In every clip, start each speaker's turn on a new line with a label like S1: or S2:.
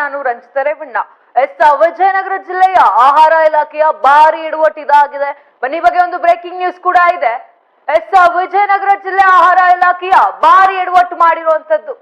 S1: ನಾನು ರಂಜಿತರೆ ರೇವಣ್ಣ ಎಸ್, ವಿಜಯನಗರ ಜಿಲ್ಲೆಯ ಆಹಾರ ಇಲಾಖೆಯ ಭಾರಿ ಇಡುವಟ್ಟು ಇದಾಗಿದೆ. ಬನ್ನಿ ಬಗ್ಗೆ ಒಂದು ಬ್ರೇಕಿಂಗ್ ನ್ಯೂಸ್ ಕೂಡ ಇದೆ. ಎಸ್, ವಿಜಯನಗರ ಜಿಲ್ಲೆ ಆಹಾರ ಇಲಾಖೆಯ ಭಾರಿ ಎಡವಟ್ಟು ಮಾಡಿರುವಂತದ್ದು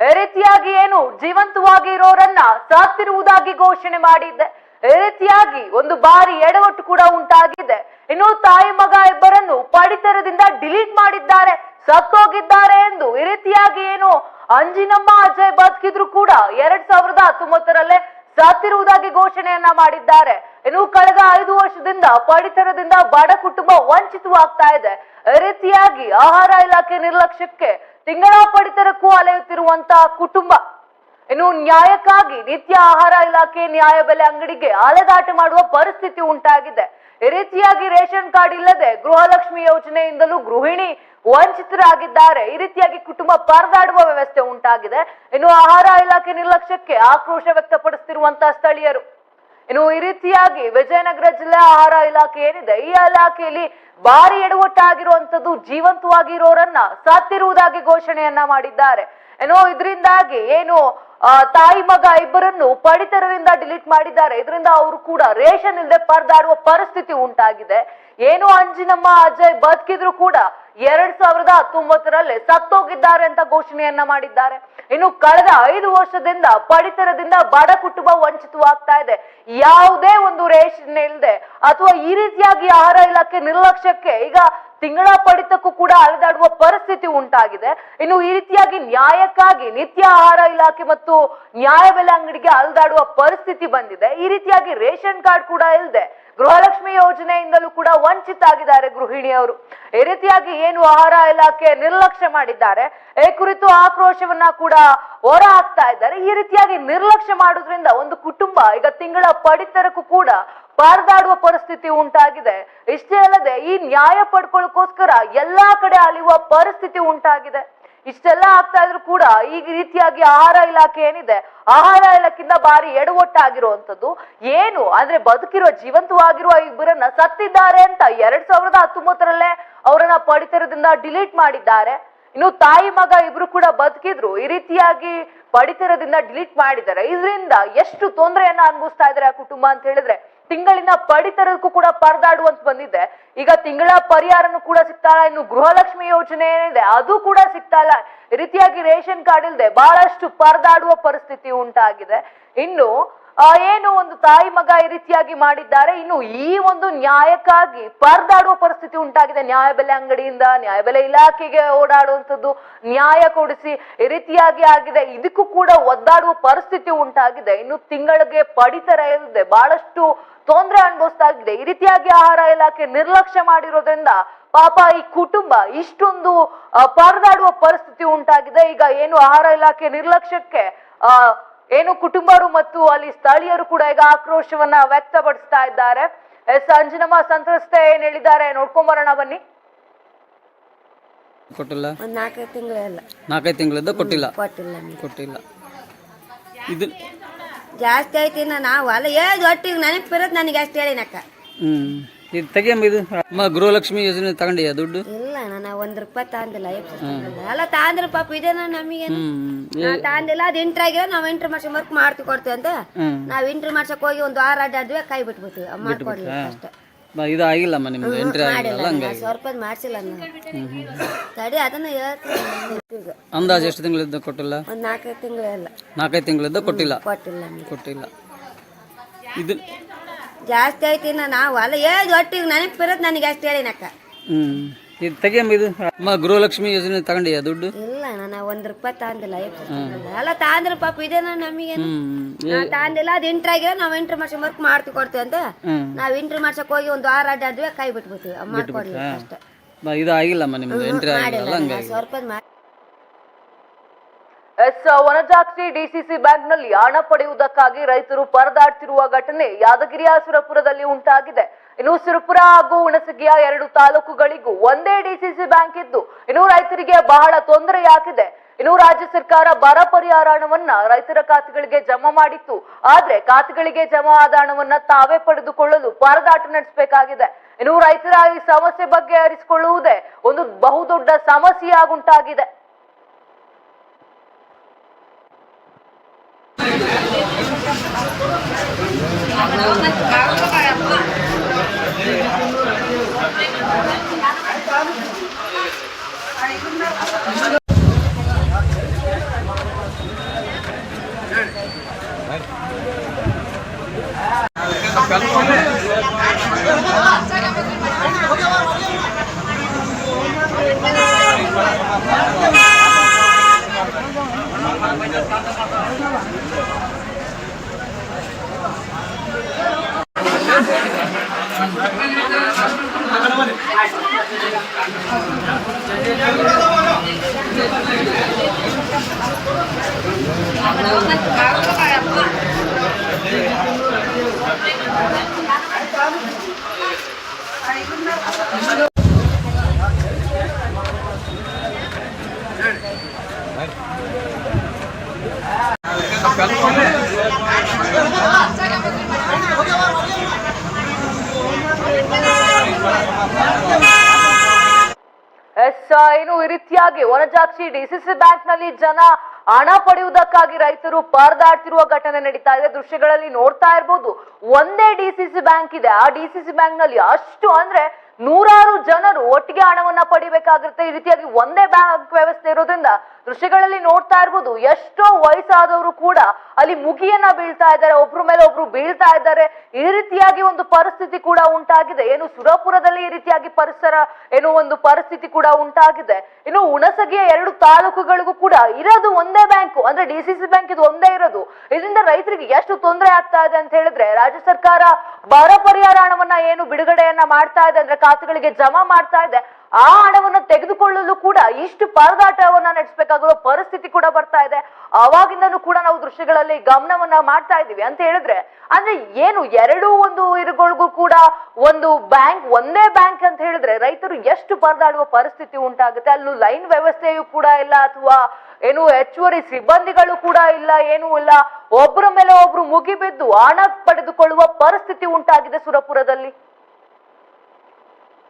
S1: ಈ ರೀತಿಯಾಗಿ ಏನು ಜೀವಂತವಾಗಿ ಇರೋರನ್ನ ಸಾಕ್ತಿರುವುದಾಗಿ ಘೋಷಣೆ ಮಾಡಿದ್ದೆ. ಈ ರೀತಿಯಾಗಿ ಒಂದು ಬಾರಿ ಎಡವಟ್ಟು ಕೂಡ ಉಂಟಾಗಿದೆ. ಇನ್ನು ತಾಯಿ ಮಗ ಇಬ್ಬರನ್ನು ಪಡಿತರದಿಂದ ಡಿಲೀಟ್ ಮಾಡಿದ್ದಾರೆ. ಸತ್ತೋಗಿದ್ದಾರೆ ಎಂದು ಈ ರೀತಿಯಾಗಿ ಏನು ಅಂಜಿನಮ್ಮ, ಅಜಯ್ ಬದುಕಿದ್ರು ಕೂಡ ಎರಡ್ ಸಾವಿರದ ಹತ್ತೊಂಬತ್ತರಲ್ಲೇ ಸತ್ತಿರುವುದಾಗಿ ಘೋಷಣೆಯನ್ನ ಮಾಡಿದ್ದಾರೆ. ಇನ್ನು ಕಳೆದ ಐದು ವರ್ಷದಿಂದ ಪಡಿತರದಿಂದ ಬಡ ಕುಟುಂಬ ವಂಚಿತವಾಗ್ತಾ ಇದೆ. ರೀತಿಯಾಗಿ ಆಹಾರ ಇಲಾಖೆ ನಿರ್ಲಕ್ಷ್ಯಕ್ಕೆ ತಿಂಗಳ ಪಡಿತರಕ್ಕೂ ಅಲೆಯುತ್ತಿರುವಂತ ಕುಟುಂಬ. ಇನ್ನು ನ್ಯಾಯಕ್ಕಾಗಿ ನಿತ್ಯ ಆಹಾರ ಇಲಾಖೆ ನ್ಯಾಯಬೆಲೆ ಅಂಗಡಿಗೆ ಅಲೆದಾಟ ಮಾಡುವ ಪರಿಸ್ಥಿತಿ ಉಂಟಾಗಿದೆ. ರೀತಿಯಾಗಿ ರೇಷನ್ ಕಾರ್ಡ್ ಇಲ್ಲದೆ ಗೃಹಲಕ್ಷ್ಮಿ ಯೋಜನೆಯಿಂದಲೂ ಗೃಹಿಣಿ ವಂಚಿತರಾಗಿದ್ದಾರೆ. ಈ ರೀತಿಯಾಗಿ ಕುಟುಂಬ ಪರದಾಡುವ ವ್ಯವಸ್ಥೆ ಉಂಟಾಗಿದೆ. ಇನ್ನು ಆಹಾರ ಇಲಾಖೆ ನಿರ್ಲಕ್ಷ್ಯಕ್ಕೆ ಆಕ್ರೋಶ ವ್ಯಕ್ತಪಡಿಸುತ್ತಿರುವಂತಹ ಸ್ಥಳೀಯರು. ಇನ್ನು ಈ ರೀತಿಯಾಗಿ ವಿಜಯನಗರ ಜಿಲ್ಲೆ ಆಹಾರ ಇಲಾಖೆ ಏನಿದೆ, ಈ ಇಲಾಖೆಯಲ್ಲಿ ಭಾರಿ ಎಡವಟ್ಟಾಗಿರುವಂತದ್ದು ಜೀವಂತವಾಗಿರೋರನ್ನ ಸಾತ್ತಿರುವುದಾಗಿ ಘೋಷಣೆಯನ್ನ ಮಾಡಿದ್ದಾರೆ. ಏನೋ ಇದರಿಂದಾಗಿ ಏನು ತಾಯಿ ಮಗ ಇಬ್ಬರನ್ನು ಪಡಿತರರಿಂದ ಡಿಲೀಟ್ ಮಾಡಿದ್ದಾರೆ. ಇದರಿಂದ ಅವರು ಕೂಡ ರೇಷನ್ ಇಲ್ಲದೆ ಪರದಾಡುವ ಪರಿಸ್ಥಿತಿ ಉಂಟಾಗಿದೆ. ಏನು ಅಂಜಿನಮ್ಮ, ಅಜಯ್ ಬದುಕಿದ್ರು ಕೂಡ ಎರಡ್ ಸಾವಿರದ ಹತ್ತೊಂಬತ್ತರಲ್ಲಿ ಸತ್ತೋಗಿದ್ದಾರೆ ಅಂತ ಘೋಷಣೆಯನ್ನ ಮಾಡಿದ್ದಾರೆ. ಇನ್ನು ಕಳೆದ ಐದು ವರ್ಷದಿಂದ ಪಡಿತರದಿಂದ ಬಡ ಕುಟುಂಬ ವಂಚಿತವಾಗ್ತಾ ಇದೆ. ಯಾವುದೇ ಒಂದು ರೇಷನ್ ಇಲ್ಲದೆ ಅಥವಾ ಈ ರೀತಿಯಾಗಿ ಆಹಾರ ಇಲಾಖೆ ನಿರ್ಲಕ್ಷ್ಯಕ್ಕೆ ಈಗ ತಿಂಗಳ ಪಡಿತಕ್ಕೂ ಕೂಡ ಅಲೆದಾಡುವ ಪರಿಸ್ಥಿತಿ ಉಂಟಾಗಿದೆ. ಇನ್ನು ಈ ರೀತಿಯಾಗಿ ನ್ಯಾಯಕ್ಕಾಗಿ ನಿತ್ಯ ಆಹಾರ ಇಲಾಖೆ ಮತ್ತು ನ್ಯಾಯಬೆಲೆ ಅಂಗಡಿಗೆ ಅಲೆದಾಡುವ ಪರಿಸ್ಥಿತಿ ಬಂದಿದೆ. ಈ ರೀತಿಯಾಗಿ ರೇಷನ್ ಕಾರ್ಡ್ ಕೂಡ ಇಲ್ಲದೆ ಗೃಹಲಕ್ಷ್ಮಿ ಯೋಜನೆಯಿಂದಲೂ ಕೂಡ ವಂಚಿತ ಆಗಿದ್ದಾರೆ ಗೃಹಿಣಿಯವರು. ಈ ರೀತಿಯಾಗಿ ಏನು ಆಹಾರ ಇಲಾಖೆ ನಿರ್ಲಕ್ಷ್ಯ ಮಾಡಿದ್ದಾರೆ. ಈ ಕುರಿತು ಆಕ್ರೋಶವನ್ನ ಕೂಡ ಹೊರ ಹಾಕ್ತಾ ಇದ್ದಾರೆ. ಈ ರೀತಿಯಾಗಿ ನಿರ್ಲಕ್ಷ್ಯ ಮಾಡೋದ್ರಿಂದ ಒಂದು ಕುಟುಂಬ ಈಗ ತಿಂಗಳ ಪಡಿತರಕ್ಕೂ ಕೂಡ ಪರದಾಡುವ ಪರಿಸ್ಥಿತಿ ಉಂಟಾಗಿದೆ. ಇಷ್ಟೇ ಅಲ್ಲದೆ ಈ ನ್ಯಾಯ ಪಡ್ಕೊಳ್ಳೋಕೋಸ್ಕರ ಎಲ್ಲಾ ಕಡೆ ಅಲಿಯುವ ಪರಿಸ್ಥಿತಿ ಉಂಟಾಗಿದೆ. ಇಷ್ಟೆಲ್ಲ ಆಗ್ತಾ ಇದ್ರು ಕೂಡ ಈ ರೀತಿಯಾಗಿ ಆಹಾರ ಇಲಾಖೆ ಏನಿದೆ, ಆಹಾರ ಇಲಾಖೆಯಿಂದ ಬಾರಿ ಎಡವಟ್ಟಾಗಿರುವಂತದ್ದು ಏನು? ಅಂದ್ರೆ ಬದುಕಿರುವ ಜೀವಂತವಾಗಿರುವ ಇಬ್ಬರನ್ನ ಸತ್ತಿದ್ದಾರೆ ಅಂತ ಎರಡ್ ಸಾವಿರದ ಹತ್ತೊಂಬತ್ತರಲ್ಲೇ ಅವರನ್ನ ಪಡಿತರದಿಂದ ಡಿಲೀಟ್ ಮಾಡಿದ್ದಾರೆ. ಇನ್ನು ತಾಯಿ ಮಗ ಇಬ್ರು ಕೂಡ ಬದುಕಿದ್ರು, ಈ ರೀತಿಯಾಗಿ ಪಡಿತರದಿಂದ ಡಿಲೀಟ್ ಮಾಡಿದ್ದಾರೆ. ಇದರಿಂದ ಎಷ್ಟು ತೊಂದರೆಯನ್ನ ಅನುಭವಿಸ್ತಾ ಇದಾರೆ ಆ ಕುಟುಂಬ ಅಂತ ಹೇಳಿದ್ರೆ ತಿಂಗಳಿನ ಪಡಿತರಕ್ಕೂ ಕೂಡ ಪರದಾಡುವಂತ ಬಂದಿದೆ. ಈಗ ತಿಂಗಳ ಪರಿಹಾರನು ಕೂಡ ಸಿಗ್ತಾ ಇಲ್ಲ. ಇನ್ನು ಗೃಹಲಕ್ಷ್ಮಿ ಯೋಜನೆ ಏನಿದೆ, ಅದು ಕೂಡ ಸಿಗ್ತಾ ಇಲ್ಲ. ರೀತಿಯಾಗಿ ರೇಷನ್ ಕಾರ್ಡ್ ಇಲ್ಲದೆ ಬಹಳಷ್ಟು ಪರದಾಡುವ ಪರಿಸ್ಥಿತಿ ಉಂಟಾಗಿದೆ. ಇನ್ನು ಏನು ಒಂದು ತಾಯಿ ಮಗ ಈ ರೀತಿಯಾಗಿ ಮಾಡಿದ್ದಾರೆ. ಇನ್ನು ಈ ಒಂದು ನ್ಯಾಯಕ್ಕಾಗಿ ಪರದಾಡುವ ಪರಿಸ್ಥಿತಿ ಉಂಟಾಗಿದೆ. ನ್ಯಾಯಬೆಲೆ ಅಂಗಡಿಯಿಂದ ನ್ಯಾಯಬೆಲೆ ಇಲಾಖೆಗೆ ಓಡಾಡುವಂಥದ್ದು ನ್ಯಾಯ ಕೊಡಿಸಿ ಈ ರೀತಿಯಾಗಿ ಆಗಿದೆ. ಇದಕ್ಕೂ ಕೂಡ ಒದ್ದಾಡುವ ಪರಿಸ್ಥಿತಿ ಉಂಟಾಗಿದೆ. ಇನ್ನು ತಿಂಗಳಿಗೆ ಪಡಿತರ ಇಲ್ಲದೆ ಬಹಳಷ್ಟು ತೊಂದರೆ ಅನುಭವಿಸ್ತಾ ಇದೆ. ಈ ರೀತಿಯಾಗಿ ಆಹಾರ ಇಲಾಖೆ ನಿರ್ಲಕ್ಷ್ಯ ಮಾಡಿರೋದ್ರಿಂದ ಪಾಪ ಈ ಕುಟುಂಬ ಇಷ್ಟೊಂದು ಪರದಾಡುವ ಪರಿಸ್ಥಿತಿ ಉಂಟಾಗಿದೆ. ಈಗ ಏನು ಆಹಾರ ಇಲಾಖೆ ನಿರ್ಲಕ್ಷ್ಯಕ್ಕೆ ಏನು ಕುಟುಂಬರು ಮತ್ತು ಅಲ್ಲಿ ಸ್ಥಳೀಯರು ಕೂಡ ಈಗ ಆಕ್ರೋಶವನ್ನ ವ್ಯಕ್ತಪಡಿಸ್ತಾ ಇದ್ದಾರೆ. ಎಸ್ ಅಂಜನಮ್ಮ ಸಂತ್ರಸ್ತೆ ಏನ್ ಹೇಳಿದ್ದಾರೆ? ನೋಡ್ಕೊಂಬರೋಣ ಬನ್ನಿ.
S2: ಕೊಟ್ಟಿಲ್ಲ.
S3: ಒಂದು ನಾಲ್ಕೈದು ತಿಂಗಳೆಲ್ಲ
S2: ನಾಲ್ಕೈದು ತಿಂಗಳಿಂದ ಕೊಟ್ಟಿಲ್ಲ.
S3: ಕೊಟ್ಟಿಲ್ಲ.
S2: ಕೊಟ್ಟಿಲ್ಲ. ಇದು
S3: ಜಾಸ್ತಿ ಐತಿನ ನಾವು ಅಲ್ಲ ಏಜ್ ಒಟ್ಟಿಗೆ ನನಗೆ ಬರೋದು ನನಗೆ ಅಷ್ಟು ಹೇಳಿನಕ್ಕ.
S2: ಹ್ಮ್. ಇದು ತೆಗಿಯಮ್ಮ ಇದು? ಅಮ್ಮ ಗೃಹಲಕ್ಷ್ಮಿ ಯೋಜನೆ ತಗೊಂಡಿಯ ದುಡ್ಡು?
S3: ಇಲ್ಲ ನಾನು ಒಂದ್ ರೂಪಾಯಿ ತಾಂದಿಲ್ಲ. ಅಲ್ಲ ತಾಂದ್ರೆ ಪಾಪ ಇದೇನ ನಮಗೆ? ತಾಂದಿಲ್ಲ ಅದು ಇಂಟ್ರ್ ಆಗಿರೋ ನಾವು ಇಂಟ್ರ್ ಮಾಡ್ಸೋ ವರ್ಕ್ ಮಾಡ್ತಿ ಕೊಡ್ತೀವಿ ಅಂತ ನಾವು ಇಂಟ್ರ್ ಮಾಡ್ಸಕ್ ಹೋಗಿ ಒಂದು ವಾರ ಅಡ್ಡಾದ್ವಿ ಕೈ ಬಿಟ್ಬಿಡ್ತೀವಿ. ಮಾಡ್ಕೊಡ್ಲಿಲ್ಲ ಅಷ್ಟೇ.
S2: ಇದು ಆಗಿಲ್ಲಮ್ಮ ನಿಮ್ದು ಎಂಟ್ರಿ ಆಗಿಲ್ಲ ಹಂಗಾಗಿ.
S3: ಸಾವಿರ ರೂಪಾಯಿ ಮಾಡ್ಸಿಲ್ಲ ತಡಿ ಅದನ್ನ ಹೇಳ್ತೀನಿ
S2: ಅಂದಾಜು ಎಷ್ಟು ತಿಂಗಳಿಂದ ಕೊಟ್ಟಿಲ್ಲ?
S3: ಒಂದು ನಾಲ್ಕೈದು ತಿಂಗಳಿಲ್ಲ
S2: ನಾಲ್ಕೈದು ತಿಂಗಳಿಂದ ಕೊಟ್ಟಿಲ್ಲ.
S3: ಕೊಟ್ಟಿಲ್ಲ
S2: ಕೊಟ್ಟಿಲ್ಲ. ಇದು
S3: ಜಾಸ್ತಿ ಐತಿ ನಾವು ಅಲ್ಲ ಏದು ಒಟ್ಟಿಗೆ ನನಗೆ ಬರೋದು ನನಗೆ ಅಷ್ಟು ಹೇಳಿನಕ್ಕ
S2: ಹ್ಮ್. ಇದು ತೆಗಿಯಮ್ಮ ಇದು? ಅಮ್ಮ ಗೃಹಲಕ್ಷ್ಮಿ ಯೋಜನೆ ತಗೊಂಡಿಯ ದುಡ್ಡು?
S3: ಇಲ್ಲ ನಾನು ಒಂದು ರೂಪಾಯಿ ತಾಂದಿಲ್ಲ. ಅಲ್ಲ ತಾಂದ್ರೆ ಪಾಪ ಇದೇನ ನಮಗೆ? ತಾಂದಿಲ್ಲ ಅದು ಇಂಟ್ರ್ ಆಗಿರೋ ನಾವು ಇಂಟ್ರ್ ಮಾಡ್ಸೋ ವರ್ಕ್ ಮಾಡ್ತಿ ಕೊಡ್ತೀವಿ ಅಂತ. ನಾವ್ ಇಂಟ್ರ್ ಮಾಡ್ಸಕ್ ಹೋಗಿ ಒಂದು ವಾರ ಅಡ್ಡಾದ್ವಿ ಕೈ ಬಿಟ್ಬಿಡ್ತೀವಿ. ಅಮ್ಮ ಮಾಡ್ಕೊಡ್ಲಿಲ್ಲ ಅಷ್ಟೇ.
S2: ಇದು ಆಗಿಲ್ಲಮ್ಮ ನಿಮ್ದು ಎಂಟ್ರಿ ಆಗಿಲ್ಲ ಹಂಗಾಗಿ
S3: ಮಾಡಿ
S1: ಎಸ್ ವನಜಾಕ್ಷಿ ಡಿಸಿಸಿ ಬ್ಯಾಂಕ್ನಲ್ಲಿ ಹಣ ಪಡೆಯುವುದಕ್ಕಾಗಿ ರೈತರು ಪರದಾಡ್ತಿರುವ ಘಟನೆ ಯಾದಗಿರಿಯ ಸುರಪುರದಲ್ಲಿ ಉಂಟಾಗಿದೆ. ಇನ್ನು ಸುರಪುರ ಹಾಗೂ ಹುಣಸಗಿಯ ಎರಡು ತಾಲೂಕುಗಳಿಗೂ ಒಂದೇ ಡಿಸಿಸಿ ಬ್ಯಾಂಕ್ ಇದ್ದು, ಇನ್ನು ರೈತರಿಗೆ ಬಹಳ ತೊಂದರೆಯಾಗಿದೆ. ಇನ್ನು ರಾಜ್ಯ ಸರ್ಕಾರ ಬರ ಪರಿಹಾರ ಹಣವನ್ನ ರೈತರ ಖಾತೆಗಳಿಗೆ ಜಮಾ ಮಾಡಿತ್ತು. ಆದ್ರೆ ಖಾತೆಗಳಿಗೆ ಜಮಾ ಆದ ಹಣವನ್ನ ತಾವೇ ಪಡೆದುಕೊಳ್ಳಲು ಪರದಾಟ ನಡೆಸಬೇಕಾಗಿದೆ. ಇನ್ನು ರೈತರ ಈ ಸಮಸ್ಯೆ ಬಗ್ಗೆ ಅರಿಸಿಕೊಳ್ಳುವುದೇ ಒಂದು ಬಹುದೊಡ್ಡ ಸಮಸ್ಯೆಯಾಗುಂಟಾಗಿದೆ. Gracias. ಎಸ್ ರೀತಿಯಾಗಿ ವನಜಾಕ್ಷಿ ಡಿಸಿಸಿ ಬ್ಯಾಂಕ್ನಲ್ಲಿ ಜನ ಹಣ ಪಡೆಯುವುದಕ್ಕಾಗಿ ರೈತರು ಪರದಾಡ್ತಿರುವ ಘಟನೆ ನಡೀತಾ ಇದೆ. ದೃಶ್ಯಗಳಲ್ಲಿ ನೋಡ್ತಾ ಇರ್ಬೋದು, ಒಂದೇ ಡಿಸಿಸಿ ಬ್ಯಾಂಕ್ ಇದೆ. ಆ ಡಿಸಿಸಿ ಬ್ಯಾಂಕ್ನಲ್ಲಿ ಅಷ್ಟು ಅಂದ್ರೆ ನೂರಾರು ಜನರು ಒಟ್ಟಿಗೆ ಹಣವನ್ನ ಪಡಿಬೇಕಾಗಿರುತ್ತೆ. ಈ ರೀತಿಯಾಗಿ ಒಂದೇ ಬ್ಯಾಂಕ್ ವ್ಯವಸ್ಥೆ ಇರೋದ್ರಿಂದ ದೃಶ್ಯಗಳಲ್ಲಿ ನೋಡ್ತಾ ಇರ್ಬೋದು, ಎಷ್ಟೋ ವಯಸ್ಸಾದವರು ಕೂಡ ಅಲ್ಲಿ ಮುಗಿಯನ್ನ ಬೀಳ್ತಾ ಇದ್ದಾರೆ, ಒಬ್ರು ಮೇಲೆ ಒಬ್ರು ಬೀಳ್ತಾ ಇದ್ದಾರೆ. ಈ ರೀತಿಯಾಗಿ ಒಂದು ಪರಿಸ್ಥಿತಿ ಕೂಡ ಉಂಟಾಗಿದೆ. ಏನು ಸುರಪುರದಲ್ಲಿ ಈ ರೀತಿಯಾಗಿ ಪರಿಸರ ಏನು ಒಂದು ಪರಿಸ್ಥಿತಿ ಕೂಡ ಉಂಟಾಗಿದೆ. ಇನ್ನು ಹುಣಸಗಿಯ ಎರಡು ತಾಲೂಕುಗಳಿಗೂ ಕೂಡ ಇರೋದು ಒಂದೇ ಬ್ಯಾಂಕು. ಅಂದ್ರೆ ಡಿ ಸಿ ಸಿ ಬ್ಯಾಂಕ್ ಇದು ಒಂದೇ ಇರೋದು. ಇದರಿಂದ ರೈತರಿಗೆ ಎಷ್ಟು ತೊಂದರೆ ಆಗ್ತಾ ಇದೆ ಅಂತ ಹೇಳಿದ್ರೆ, ರಾಜ್ಯ ಸರ್ಕಾರ ಬರ ಪರಿಹಾರ ಹಣವನ್ನ ಏನು ಬಿಡುಗಡೆಯನ್ನ ಮಾಡ್ತಾ ಇದೆ ಅಂದ್ರೆ ಖಾತೆಗಳಿಗೆ ಜಮಾ ಮಾಡ್ತಾ ಇದೆ. ಆ ಹಣವನ್ನು ತೆಗೆದುಕೊಳ್ಳಲು ಕೂಡ ಇಷ್ಟು ಪರದಾಟವನ್ನ ನಡೆಸಬೇಕಾಗಿರೋ ಪರಿಸ್ಥಿತಿ ಕೂಡ ಬರ್ತಾ ಇದೆ. ಅವಾಗಿಂದನೂ ಕೂಡ ನಾವು ದೃಶ್ಯಗಳಲ್ಲಿ ಗಮನವನ್ನ ಮಾಡ್ತಾ ಇದ್ದೀವಿ. ಅಂತ ಹೇಳಿದ್ರೆ, ಅಂದ್ರೆ ಏನು ಎರಡು ಒಂದು ಇರುಗಳಿಗೂ ಕೂಡ ಒಂದು ಬ್ಯಾಂಕ್, ಒಂದೇ ಬ್ಯಾಂಕ್ ಅಂತ ಹೇಳಿದ್ರೆ ರೈತರು ಎಷ್ಟು ಪರದಾಡುವ ಪರಿಸ್ಥಿತಿ ಉಂಟಾಗುತ್ತೆ. ಅಲ್ಲೂ ಲೈನ್ ವ್ಯವಸ್ಥೆಯೂ ಕೂಡ ಇಲ್ಲ ಅಥವಾ ಏನು ಹೆಚ್ಚುವರಿ ಸಿಬ್ಬಂದಿಗಳು ಕೂಡ ಇಲ್ಲ, ಏನೂ ಇಲ್ಲ. ಒಬ್ಬರ ಮೇಲೆ ಒಬ್ರು ಮುಗಿಬಿದ್ದು ಹಣ ಪಡೆದುಕೊಳ್ಳುವ ಪರಿಸ್ಥಿತಿ ಉಂಟಾಗಿದೆ ಸುರಪುರದಲ್ಲಿ.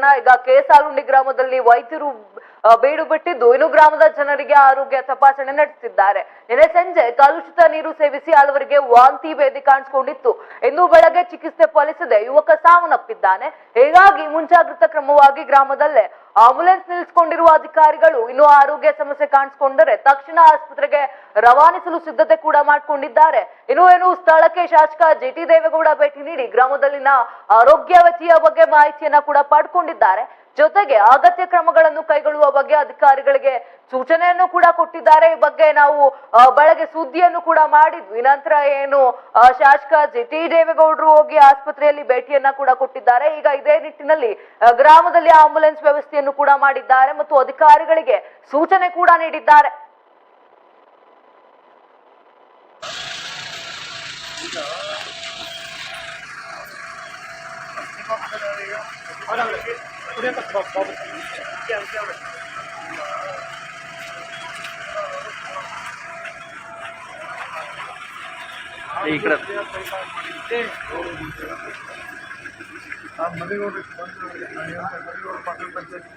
S1: ಪ್ರಕರಣ ಈಗ ಕೆಸಾಲುಂಡಿ ಗ್ರಾಮದಲ್ಲಿ ವೈದ್ಯರು ಬೀಡು ಬಿಟ್ಟಿದ್ದು ಇನ್ನು ಗ್ರಾಮದ ಜನರಿಗೆ ಆರೋಗ್ಯ ತಪಾಸಣೆ ನಡೆಸಿದ್ದಾರೆ. ನಿನ್ನೆ ಸಂಜೆ ಕಲುಷಿತ ನೀರು ಸೇವಿಸಿ ಹಲವರಿಗೆ ವಾಂತಿ ಭೇದಿ ಕಾಣಿಸಿಕೊಂಡಿತ್ತು. ಇಂದು ಬೆಳಗ್ಗೆ ಚಿಕಿತ್ಸೆ ಫಲಿಸದೆ ಯುವಕ ಸಾವನ್ನಪ್ಪಿದ್ದಾನೆ. ಹೀಗಾಗಿ ಮುಂಜಾಗ್ರತಾ ಕ್ರಮವಾಗಿ ಗ್ರಾಮದಲ್ಲೇ ಆಂಬುಲೆನ್ಸ್ ನಿಲ್ಲಿಸಿಕೊಂಡಿರುವ ಅಧಿಕಾರಿಗಳು ಇನ್ನು ಆರೋಗ್ಯ ಸಮಸ್ಯೆ ಕಾಣಿಸಿಕೊಂಡರೆ ತಕ್ಷಣ ಆಸ್ಪತ್ರೆಗೆ ರವಾನಿಸಲು ಸಿದ್ಧತೆ ಕೂಡ ಮಾಡಿಕೊಂಡಿದ್ದಾರೆ. ಇನ್ನು ಏನು, ಸ್ಥಳಕ್ಕೆ ಶಾಸಕ ಜಿ ಟಿ ದೇವೇಗೌಡ ಭೇಟಿ ನೀಡಿ ಗ್ರಾಮದಲ್ಲಿನ ಆರೋಗ್ಯ ವ್ಯತಿಯ ಬಗ್ಗೆ ಮಾಹಿತಿಯನ್ನ ಕೂಡ ಪಡ್ಕೊಂಡಿದ್ದಾರೆ. ಜೊತೆಗೆ ಅಗತ್ಯ ಕ್ರಮಗಳನ್ನು ಕೈಗೊಳ್ಳುವ ಬಗ್ಗೆ ಅಧಿಕಾರಿಗಳಿಗೆ ಸೂಚನೆಯನ್ನು ಕೂಡ ಕೊಟ್ಟಿದ್ದಾರೆ. ಈ ಬಗ್ಗೆ ನಾವು ಬೆಳಗ್ಗೆ ಸುದ್ದಿಯನ್ನು ಕೂಡ ಮಾಡಿದ್ವಿ. ನಂತರ ಏನು ಶಾಸಕ ಜಿ ಟಿ ದೇವೇಗೌಡರು ಹೋಗಿ ಆಸ್ಪತ್ರೆಯಲ್ಲಿ ಭೇಟಿಯನ್ನ ಕೂಡ ಕೊಟ್ಟಿದ್ದಾರೆ. ಈಗ ಇದೇ ನಿಟ್ಟಿನಲ್ಲಿ ಗ್ರಾಮದಲ್ಲಿ ಆಂಬುಲೆನ್ಸ್ ವ್ಯವಸ್ಥೆಯನ್ನು ಕೂಡ ಮಾಡಿದ್ದಾರೆ ಮತ್ತು ಅಧಿಕಾರಿಗಳಿಗೆ ಸೂಚನೆ ಕೂಡ ನೀಡಿದ್ದಾರೆ.
S2: ಈ ಕಡೆ
S4: ಆ ಮನೆಗೋಡಿ ಬಂದು ಮನೆಗೋಡು ಪಟ್ಟಣ ಪಂಚಾಯತಿ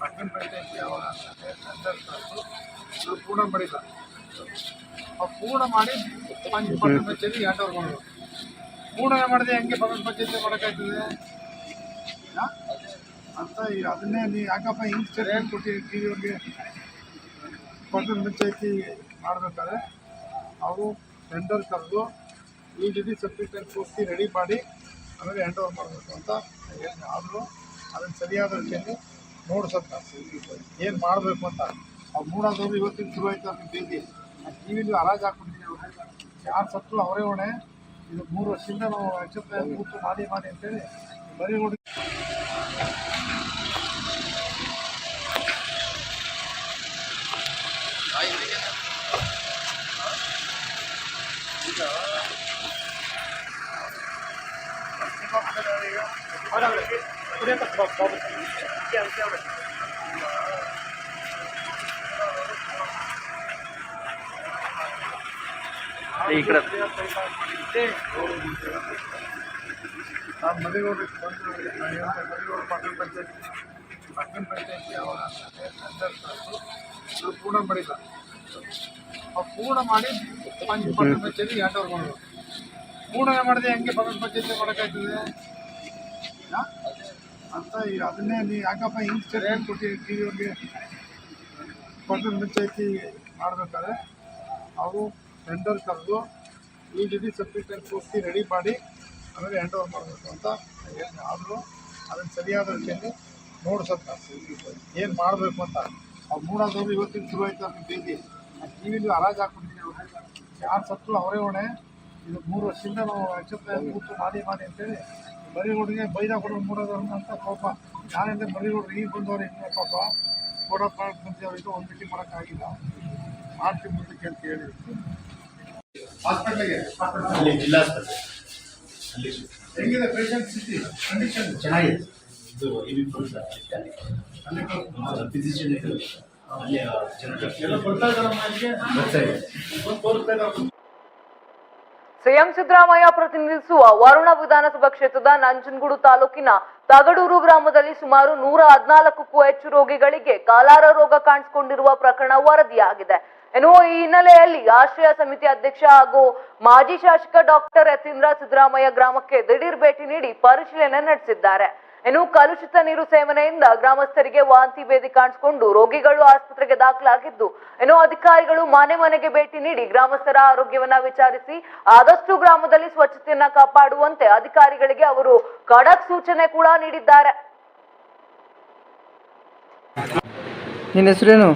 S4: ಪಟ್ಟಣ ಪಂಚಾಯತಿ ಅವರ ಇದು ಪೂರ್ಣ ಮಾಡಿಲ್ಲ ಆ ಪೂರ್ಣ ಮಾಡಿ ಪಂಚ ಪಟ್ಟಣ ಪಂಚಾಯತಿ ಹ್ಯಾಂಡ್ ಓವರ್ ಮಾಡೋದು ಪೂರ್ಣ ಮಾಡಿದೆ ಹೆಂಗೆ ಪಟ್ಟಣ ಪಂಚಾಯತಿ ಮಾಡೋಕ್ಕಾಗ್ತದೆ? ಅಂತ ಅದನ್ನೇ ನೀವು ಯಾಕಪ್ಪ ಹಿಂಗೆ ಸರಿ ಕೊಟ್ಟಿರಿ ಟಿ ವಿಯವ್ರಿಗೆ ಪಟ್ಟಣ ಪಂಚಾಯತಿ ಮಾಡ್ಬೇಕಾದ್ರೆ ಅವರು ಟೆಂಡರ್ ಕರೆದು ಈ ಜೊತೆ ಸಬ್ಜೆಕ್ಟ್ ಪೂರ್ತಿ ರೆಡಿ ಮಾಡಿ ಆಮೇಲೆ ಹ್ಯಾಂಡ್ ಓವರ್ ಮಾಡಬೇಕು ಅಂತ ಆದರೂ ಅದನ್ನು ಸರಿಯಾದ ರೀತಿಯಲ್ಲಿ ನೋಡ್ಸತ್ತ ಏನು ಮಾಡಬೇಕು ಅಂತ? ಅವ್ರು ಮೂಡೋದವ್ರು ಇವತ್ತಿನ ಶುರು ಆಯ್ತು ಅಂತ ಬೀದಿ ಟಿ ವಿಲಿ ಹರಾಜು ಹಾಕ್ಬಿಟ್ಟಿದ್ದೀವಿ ಯಾರು ಸತ್ತು ಅವರೇ ಹೊಣೆ. ಇದು ಮೂರು ವರ್ಷದಿಂದ ನಾವು ಅಚ್ಚುತ್ತ ಕೂತು ಮಾಡಿ ಮಾಡಿ ಅಂತೇಳಿ ಬರೀ ನೋಡಿ.
S2: ಈ ಕಡೆ
S4: ಆ ಮರಿಗೌಡರಿಗೆ ಬಂದು ಮರಿಗೌಡ ಪಟ್ಟಣ ಪಂಚಾಯತಿ ಪಟ್ಟಣ ಪಂಚಾಯತ್ ಅವರ ಪೂರ್ಣ ಮಾಡಿಲ್ಲ ಅವ್ರು ಪೂರ್ಣ ಮಾಡಿ ಪಂಚ ಪಟ್ಟಣ ಪಂಚಾಯತಿ ಹ್ಯಾಂಡ್ ಪೂರ್ಣ ಮಾಡಿದೆ ಹೆಂಗೆ ಪಟ್ಟಣ ಪಂಚಾಯತ್ ಮಾಡೋಕ್ಕಾಗ್ತದೆ? ಅಂತ ಈ ಅದನ್ನೇ ನೀವು ಯಾಕಪ್ಪ ಹಿಂಗೆ ಸ್ಟೇಟ್ಮೆಂಟ್ ಕೊಟ್ಟು ಟಿ ವಿಯವ್ರಿಗೆ ಪಟ್ಟಣ ಪಂಚಾಯತಿ ಮಾಡ್ಬೇಕಾದ್ರೆ ಅವರು ಟೆಂಡರ್ ಕರೆದು ಈ ಜೊತೆ ಸಬ್ಜೆಕ್ಟ್ ಪೂರ್ತಿ ರೆಡಿ ಮಾಡಿ ಆಮೇಲೆ ಹ್ಯಾಂಡ್ ಓವರ್ ಮಾಡಬೇಕು ಅಂತ ಆದರೂ ಅದನ್ನು ಸರಿಯಾದ ರೀತಿಯಲ್ಲಿ ನೋಡ್ಸತ್ತ ಏನು ಮಾಡಬೇಕು ಅಂತ. ಅವ್ರು ಮೂಡೋದವ್ರು ಇವತ್ತಿನ ಶುರು ಆಯ್ತು ಅಂತ ಬೀದಿ ಟಿ ವಿಲಿ ಹಾಕ್ಬಿಟ್ಟಿದ್ದೀವಿ ಯಾರು ಸತ್ತು ಅವರೇ ಹೊಣೆ. ಇದು ಮೂರು ವರ್ಷದಿಂದ ನಾವು ಅಚ್ಚುತ್ತ ಕೂತು ಮಾಡಿ ಮಾಡಿ ಅಂತೇಳಿ ಮರಿಗೌಡರಿಗೆ ಬೈದ ಕೊಡೋದು ಮೂಡೋದವ್ರನ್ನ ಅಂತ ಪಾಪ. ನಾನಿಂದ ಮರಿಗೌಡ್ರು ಈಗ ಬಂದವರು ಇನ್ನೂ ಪಾಪ. ಕೊಡಪ್ಪ ಬಂದಿದ್ದವರಿಗೆ ಒಂದು ಮೀಟಿಂಗ್ ಮಾಡೋಕ್ಕಾಗಿಲ್ಲ ಮಾಡ್ತೀವಿ ಮುಂದಕ್ಕೆ ಅಂತ ಹೇಳಿ. ಹಾಸ್ಪಿಟ್ಲಿಗೆ
S5: ಅಲ್ಲಿ ಜಿಲ್ಲಾಸ್ಪತ್ರೆ. ಅಲ್ಲಿ
S4: ಹೆಂಗಿದೆ ಪೇಷಂಟ್ ಸ್ಥಿತಿ? ಕಂಡೀಷನ್
S5: ಚೆನ್ನಾಗಿದೆ. ಇದು ಫುಲ್
S4: ಅಲ್ಲಿ
S5: ಫಿಸಿಷಿಯನ್ ಅಲ್ಲಿ ಜನರಲ್
S4: ಎಲ್ಲ ಬರ್ತಾ ಇದಾರಮ್ಮ ಇಲ್ಲಿಗೆ
S5: ಬರ್ತಾ ಇದೆ.
S4: ಇದ್ದಾರೆ
S1: ಸಿಎಂ ಸಿದ್ದರಾಮಯ್ಯ ಪ್ರತಿನಿಧಿಸುವ ವರುಣ ವಿಧಾನಸಭಾ ಕ್ಷೇತ್ರದ ನಂಜನಗೂಡು ತಾಲೂಕಿನ ತಗಡೂರು ಗ್ರಾಮದಲ್ಲಿ ಸುಮಾರು ನೂರ ಹದಿನಾಲ್ಕಕ್ಕೂ ಹೆಚ್ಚು ರೋಗಿಗಳಿಗೆ ಕಾಲಾರ ರೋಗ ಕಾಣಿಸಿಕೊಂಡಿರುವ ಪ್ರಕರಣ ವರದಿಯಾಗಿದೆ. ಇನ್ನು ಈ ಹಿನ್ನೆಲೆಯಲ್ಲಿ ಆಶ್ರಯ ಸಮಿತಿ ಅಧ್ಯಕ್ಷ ಹಾಗೂ ಮಾಜಿ ಶಾಸಕ ಡಾಕ್ಟರ್ ಯತೀಂದ್ರ ಸಿದ್ದರಾಮಯ್ಯ ಗ್ರಾಮಕ್ಕೆ ದಿಢೀರ್ ಭೇಟಿ ನೀಡಿ ಪರಿಶೀಲನೆ ನಡೆಸಿದ್ದಾರೆ. ಇನ್ನು ಕಲುಷಿತ ನೀರು ಸೇವನೆಯಿಂದ ಗ್ರಾಮಸ್ಥರಿಗೆ ವಾಂತಿ ಭೇದಿ ಕಾಣಿಸಿಕೊಂಡು ರೋಗಿಗಳು ಆಸ್ಪತ್ರೆಗೆ ದಾಖಲಾಗಿದ್ದು, ಇನ್ನು ಅಧಿಕಾರಿಗಳು ಮನೆ ಮನೆಗೆ ಭೇಟಿ ನೀಡಿ ಗ್ರಾಮಸ್ಥರ ಆರೋಗ್ಯವನ್ನ ವಿಚಾರಿಸಿ ಆದಷ್ಟು ಗ್ರಾಮದಲ್ಲಿ ಸ್ವಚ್ಛತೆಯನ್ನ ಕಾಪಾಡುವಂತೆ ಅಧಿಕಾರಿಗಳಿಗೆ ಅವರು ಖಡಕ್ ಸೂಚನೆ ಕೂಡ ನೀಡಿದ್ದಾರೆ.
S2: ನಿನ್ನ ಹೆಸರೇನು?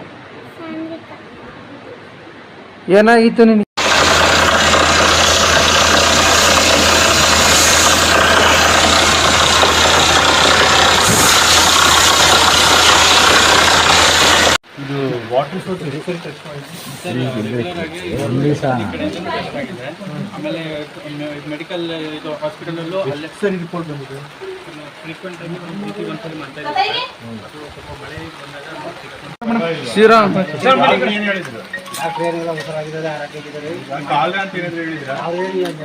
S2: ಏನಾಗಿತ್ತು ನಿನಗೆ
S6: ಆಮೇಲೆ ಮೆಡಿಕಲ್ ಇದು ಹಾಸ್ಪಿಟಲಲ್ಲೂ ಅಲ್ಲೇ
S5: ಸರಿ ರಿಪೋರ್ಟ್ ಬಂದಿದೆ.
S6: ಫ್ರೀಕ್ವೆಂಟ್ ಆಗಿ ಒಂದು ಮಾಡ್ತಾ ಇದ್ದಾರೆ ಸ್ವಲ್ಪ ಮಳೆ ಬಂದಾಗ
S2: ಶ್ರೀರಾಮ್.
S5: ಏನು ಹೇಳಿದ್ರು? ಕಾಲ ಅಂತ ಏನಾದ್ರು ಹೇಳಿದ್ರ?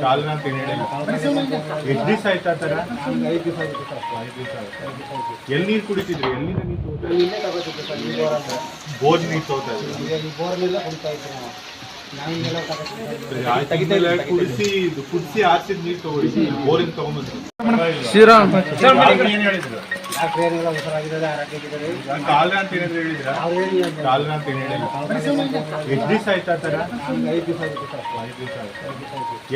S5: ಕಾಲ ಅಂತ ಏನು ಹೇಳಿಲ್ಲ. ಎಷ್ಟು ದಿವಸ ಆಯ್ತಾ ಆ ಥರ ಐದು ದಿವಸ ಆಯ್ತು? ಎಲ್ಲಿ ನೀರು ಕುಡಿತಿದ್ರಿ? ಎಲ್ಲಿ ನೀರು ಬೋರ್ ನೀರು ತಗೋತಾ ಇದ್ರಿ ಕುಡಿಸಿ ಕುದಿಸಿ ಆರ್ಸಿದ ನೀರು ತಗೊಳ್ಳಿ. ಬೋರಿಂದ ತಗೊಂಬಂದ್ರು.
S2: ಶ್ರೀರಾಮ್.
S5: ಏನು ಹೇಳಿದ್ರು ಕಾಲ ಅಂತ ಏನಾದ್ರು ಹೇಳಿದ್ರ ಕಾಲ ಅಂತ ಏನು ಹೇಳಿಲ್ಲ. ಎಷ್ಟು ದಿವಸ ಆಯ್ತಾ ಐದು ದಿವಸ ಆಯ್ತು.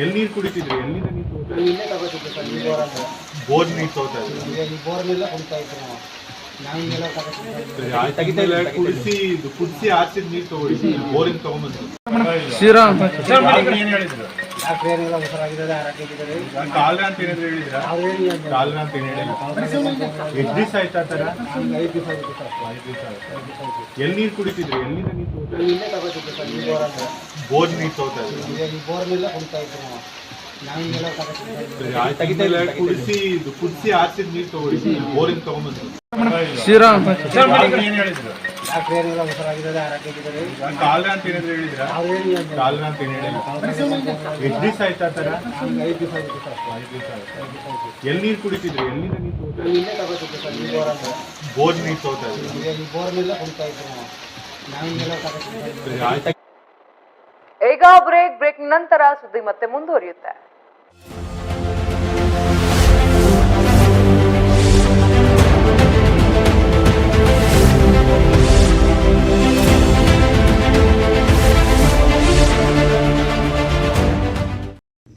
S5: ಎಲ್ಲಿ ನೀರು ಕುಡಿತಿದ್ರಿ? ಎಲ್ಲಿಂದ ನೀರು ತಗೋತಾ ಬೋರ್ ನೀರು ತಗೋತಾ ಇದ್ರಿ ಕುಡಿಸಿ ಕುರ್ಸಿ ಆರ್ಸಿದ ನೀರು ತಗೊಳ್ಳಿ ಬೋರಿಂದ ತಗೊಂಡ್ಬಂದ್ರು ಹೇಳಿದ್ರು ಅಂತ ಏನಾದ್ರು ಹೇಳಿದ್ರ ಅಂತ ಎಲ್ಲಿ ನೀರು ಕುಡಿತಿದ್ರಿ ನೀರು ಬೋರ್ ನೀರು ನೀರು ತಗೊಳ್ಳಿ ತಗೊಂಬಂದ್ರು
S2: ಶ್ರೀರಾಮ್.
S5: ಎಲ್ಲಿ ನೀರು ಕುಡಿತಿದ್ರಿ? ಎಲ್ಲಿಂದ ನೀರು ಬೋರ್
S1: ಈಗ ಬ್ರೇಕ್ ಬ್ರೇಕ್ ನಂತರ ಸುದ್ದಿ ಮತ್ತೆ ಮುಂದುವರಿಯುತ್ತೆ.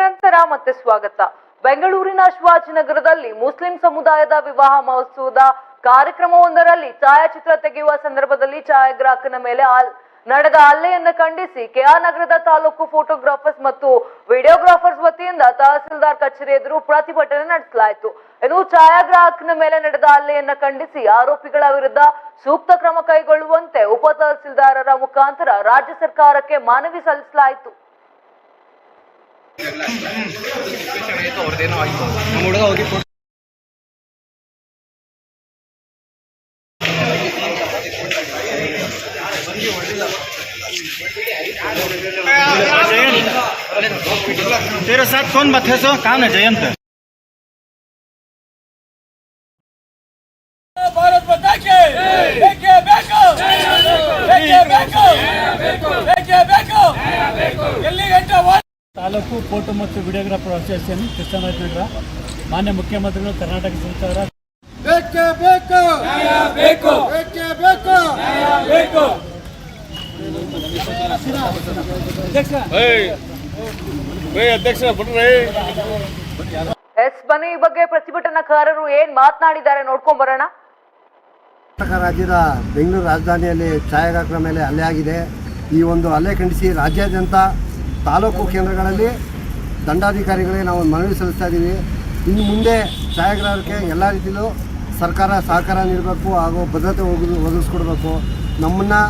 S1: ನಂತರ ಮತ್ತೆ ಸ್ವಾಗತ. ಬೆಂಗಳೂರಿನ ಶಿವಾಜಿನಗರದಲ್ಲಿ ಮುಸ್ಲಿಂ ಸಮುದಾಯದ ವಿವಾಹ ಮಹೋತ್ಸವದ ಕಾರ್ಯಕ್ರಮವೊಂದರಲ್ಲಿ ಛಾಯಾಚಿತ್ರ ತೆಗೆಯುವ ಸಂದರ್ಭದಲ್ಲಿ ಛಾಯಾಗ್ರಾಹಕನ ಮೇಲೆ ನಡೆದ ಹಲ್ಲೆಯನ್ನ ಖಂಡಿಸಿ ಕೆಆರ್ ನಗರದ ತಾಲೂಕು ಫೋಟೋಗ್ರಾಫರ್ಸ್ ಮತ್ತು ವಿಡಿಯೋಗ್ರಾಫರ್ಸ್ ವತಿಯಿಂದ ತಹಸೀಲ್ದಾರ್ ಕಚೇರಿ ಎದುರು ಪ್ರತಿಭಟನೆ ನಡೆಸಲಾಯಿತು. ಇನ್ನು ಛಾಯಾಗ್ರಾಹಕನ ಮೇಲೆ ನಡೆದ ಹಲ್ಲೆಯನ್ನ ಖಂಡಿಸಿ ಆರೋಪಿಗಳ ವಿರುದ್ಧ ಸೂಕ್ತ ಕ್ರಮ ಕೈಗೊಳ್ಳುವಂತೆ ಉಪ ತಹಸೀಲ್ದಾರರ ಮುಖಾಂತರ ರಾಜ್ಯ ಸರ್ಕಾರಕ್ಕೆ ಮನವಿ ಸಲ್ಲಿಸಲಾಯಿತು.
S7: तेरे साथ कौन है सो? कहा है जयंत?
S8: भारत बता के। ತಾಲೂಕು ಫೋಟೋ ಮತ್ತು ವಿಡಿಯೋಗ್ರಾಫರ್ ಅಸೋಸಿಯೇಷನ್ ಕೃಷ್ಣರಾಜ ನಗರ ಮಾನ್ಯ ಮುಖ್ಯಮಂತ್ರಿಗಳು ಕರ್ನಾಟಕ ಸರ್ಕಾರ
S6: ಬೇಕೇ ಬೇಕು.
S8: ಬೇಕು.
S6: ಬೇಕೇ ಬೇಕು.
S8: ಬೇಕು. ಅಧ್ಯಕ್ಷ.
S1: ಎಸ್ ಬನ್ನಿ ಈ ಬಗ್ಗೆ ಪ್ರತಿಭಟನಾಕಾರರು ಏನ್ ಮಾತನಾಡಿದ್ದಾರೆ ನೋಡ್ಕೊಂಡ್ ಬರೋಣ.
S9: ಕರ್ನಾಟಕ ರಾಜ್ಯದ ಬೆಂಗಳೂರು ರಾಜಧಾನಿಯಲ್ಲಿ ಛಾಯಾಗ್ರಾಹಕರ ಮೇಲೆ ಅಲೆ ಆಗಿದೆ. ಈ ಒಂದು ಅಲೆ ಖಂಡಿಸಿ ರಾಜ್ಯಾದ್ಯಂತ ತಾಲೂಕು ಕೇಂದ್ರಗಳಲ್ಲಿ ದಂಡಾಧಿಕಾರಿಗಳಿಗೆ ನಾವು ಮನವಿ ಸಲ್ಲಿಸ್ತಾ ಇದ್ದೀವಿ. ಇನ್ನು ಮುಂದೆ ಛಾಯಾಗ್ರಾಹಕರಿಗೆ ಎಲ್ಲ ರೀತಿಯಲ್ಲೂ ಸರ್ಕಾರ ಸಹಕಾರ ನೀಡಬೇಕು ಹಾಗೂ ಭದ್ರತೆ ಒದಗಿ ಒದಗಿಸ್ಕೊಡ್ಬೇಕು. ನಮ್ಮನ್ನು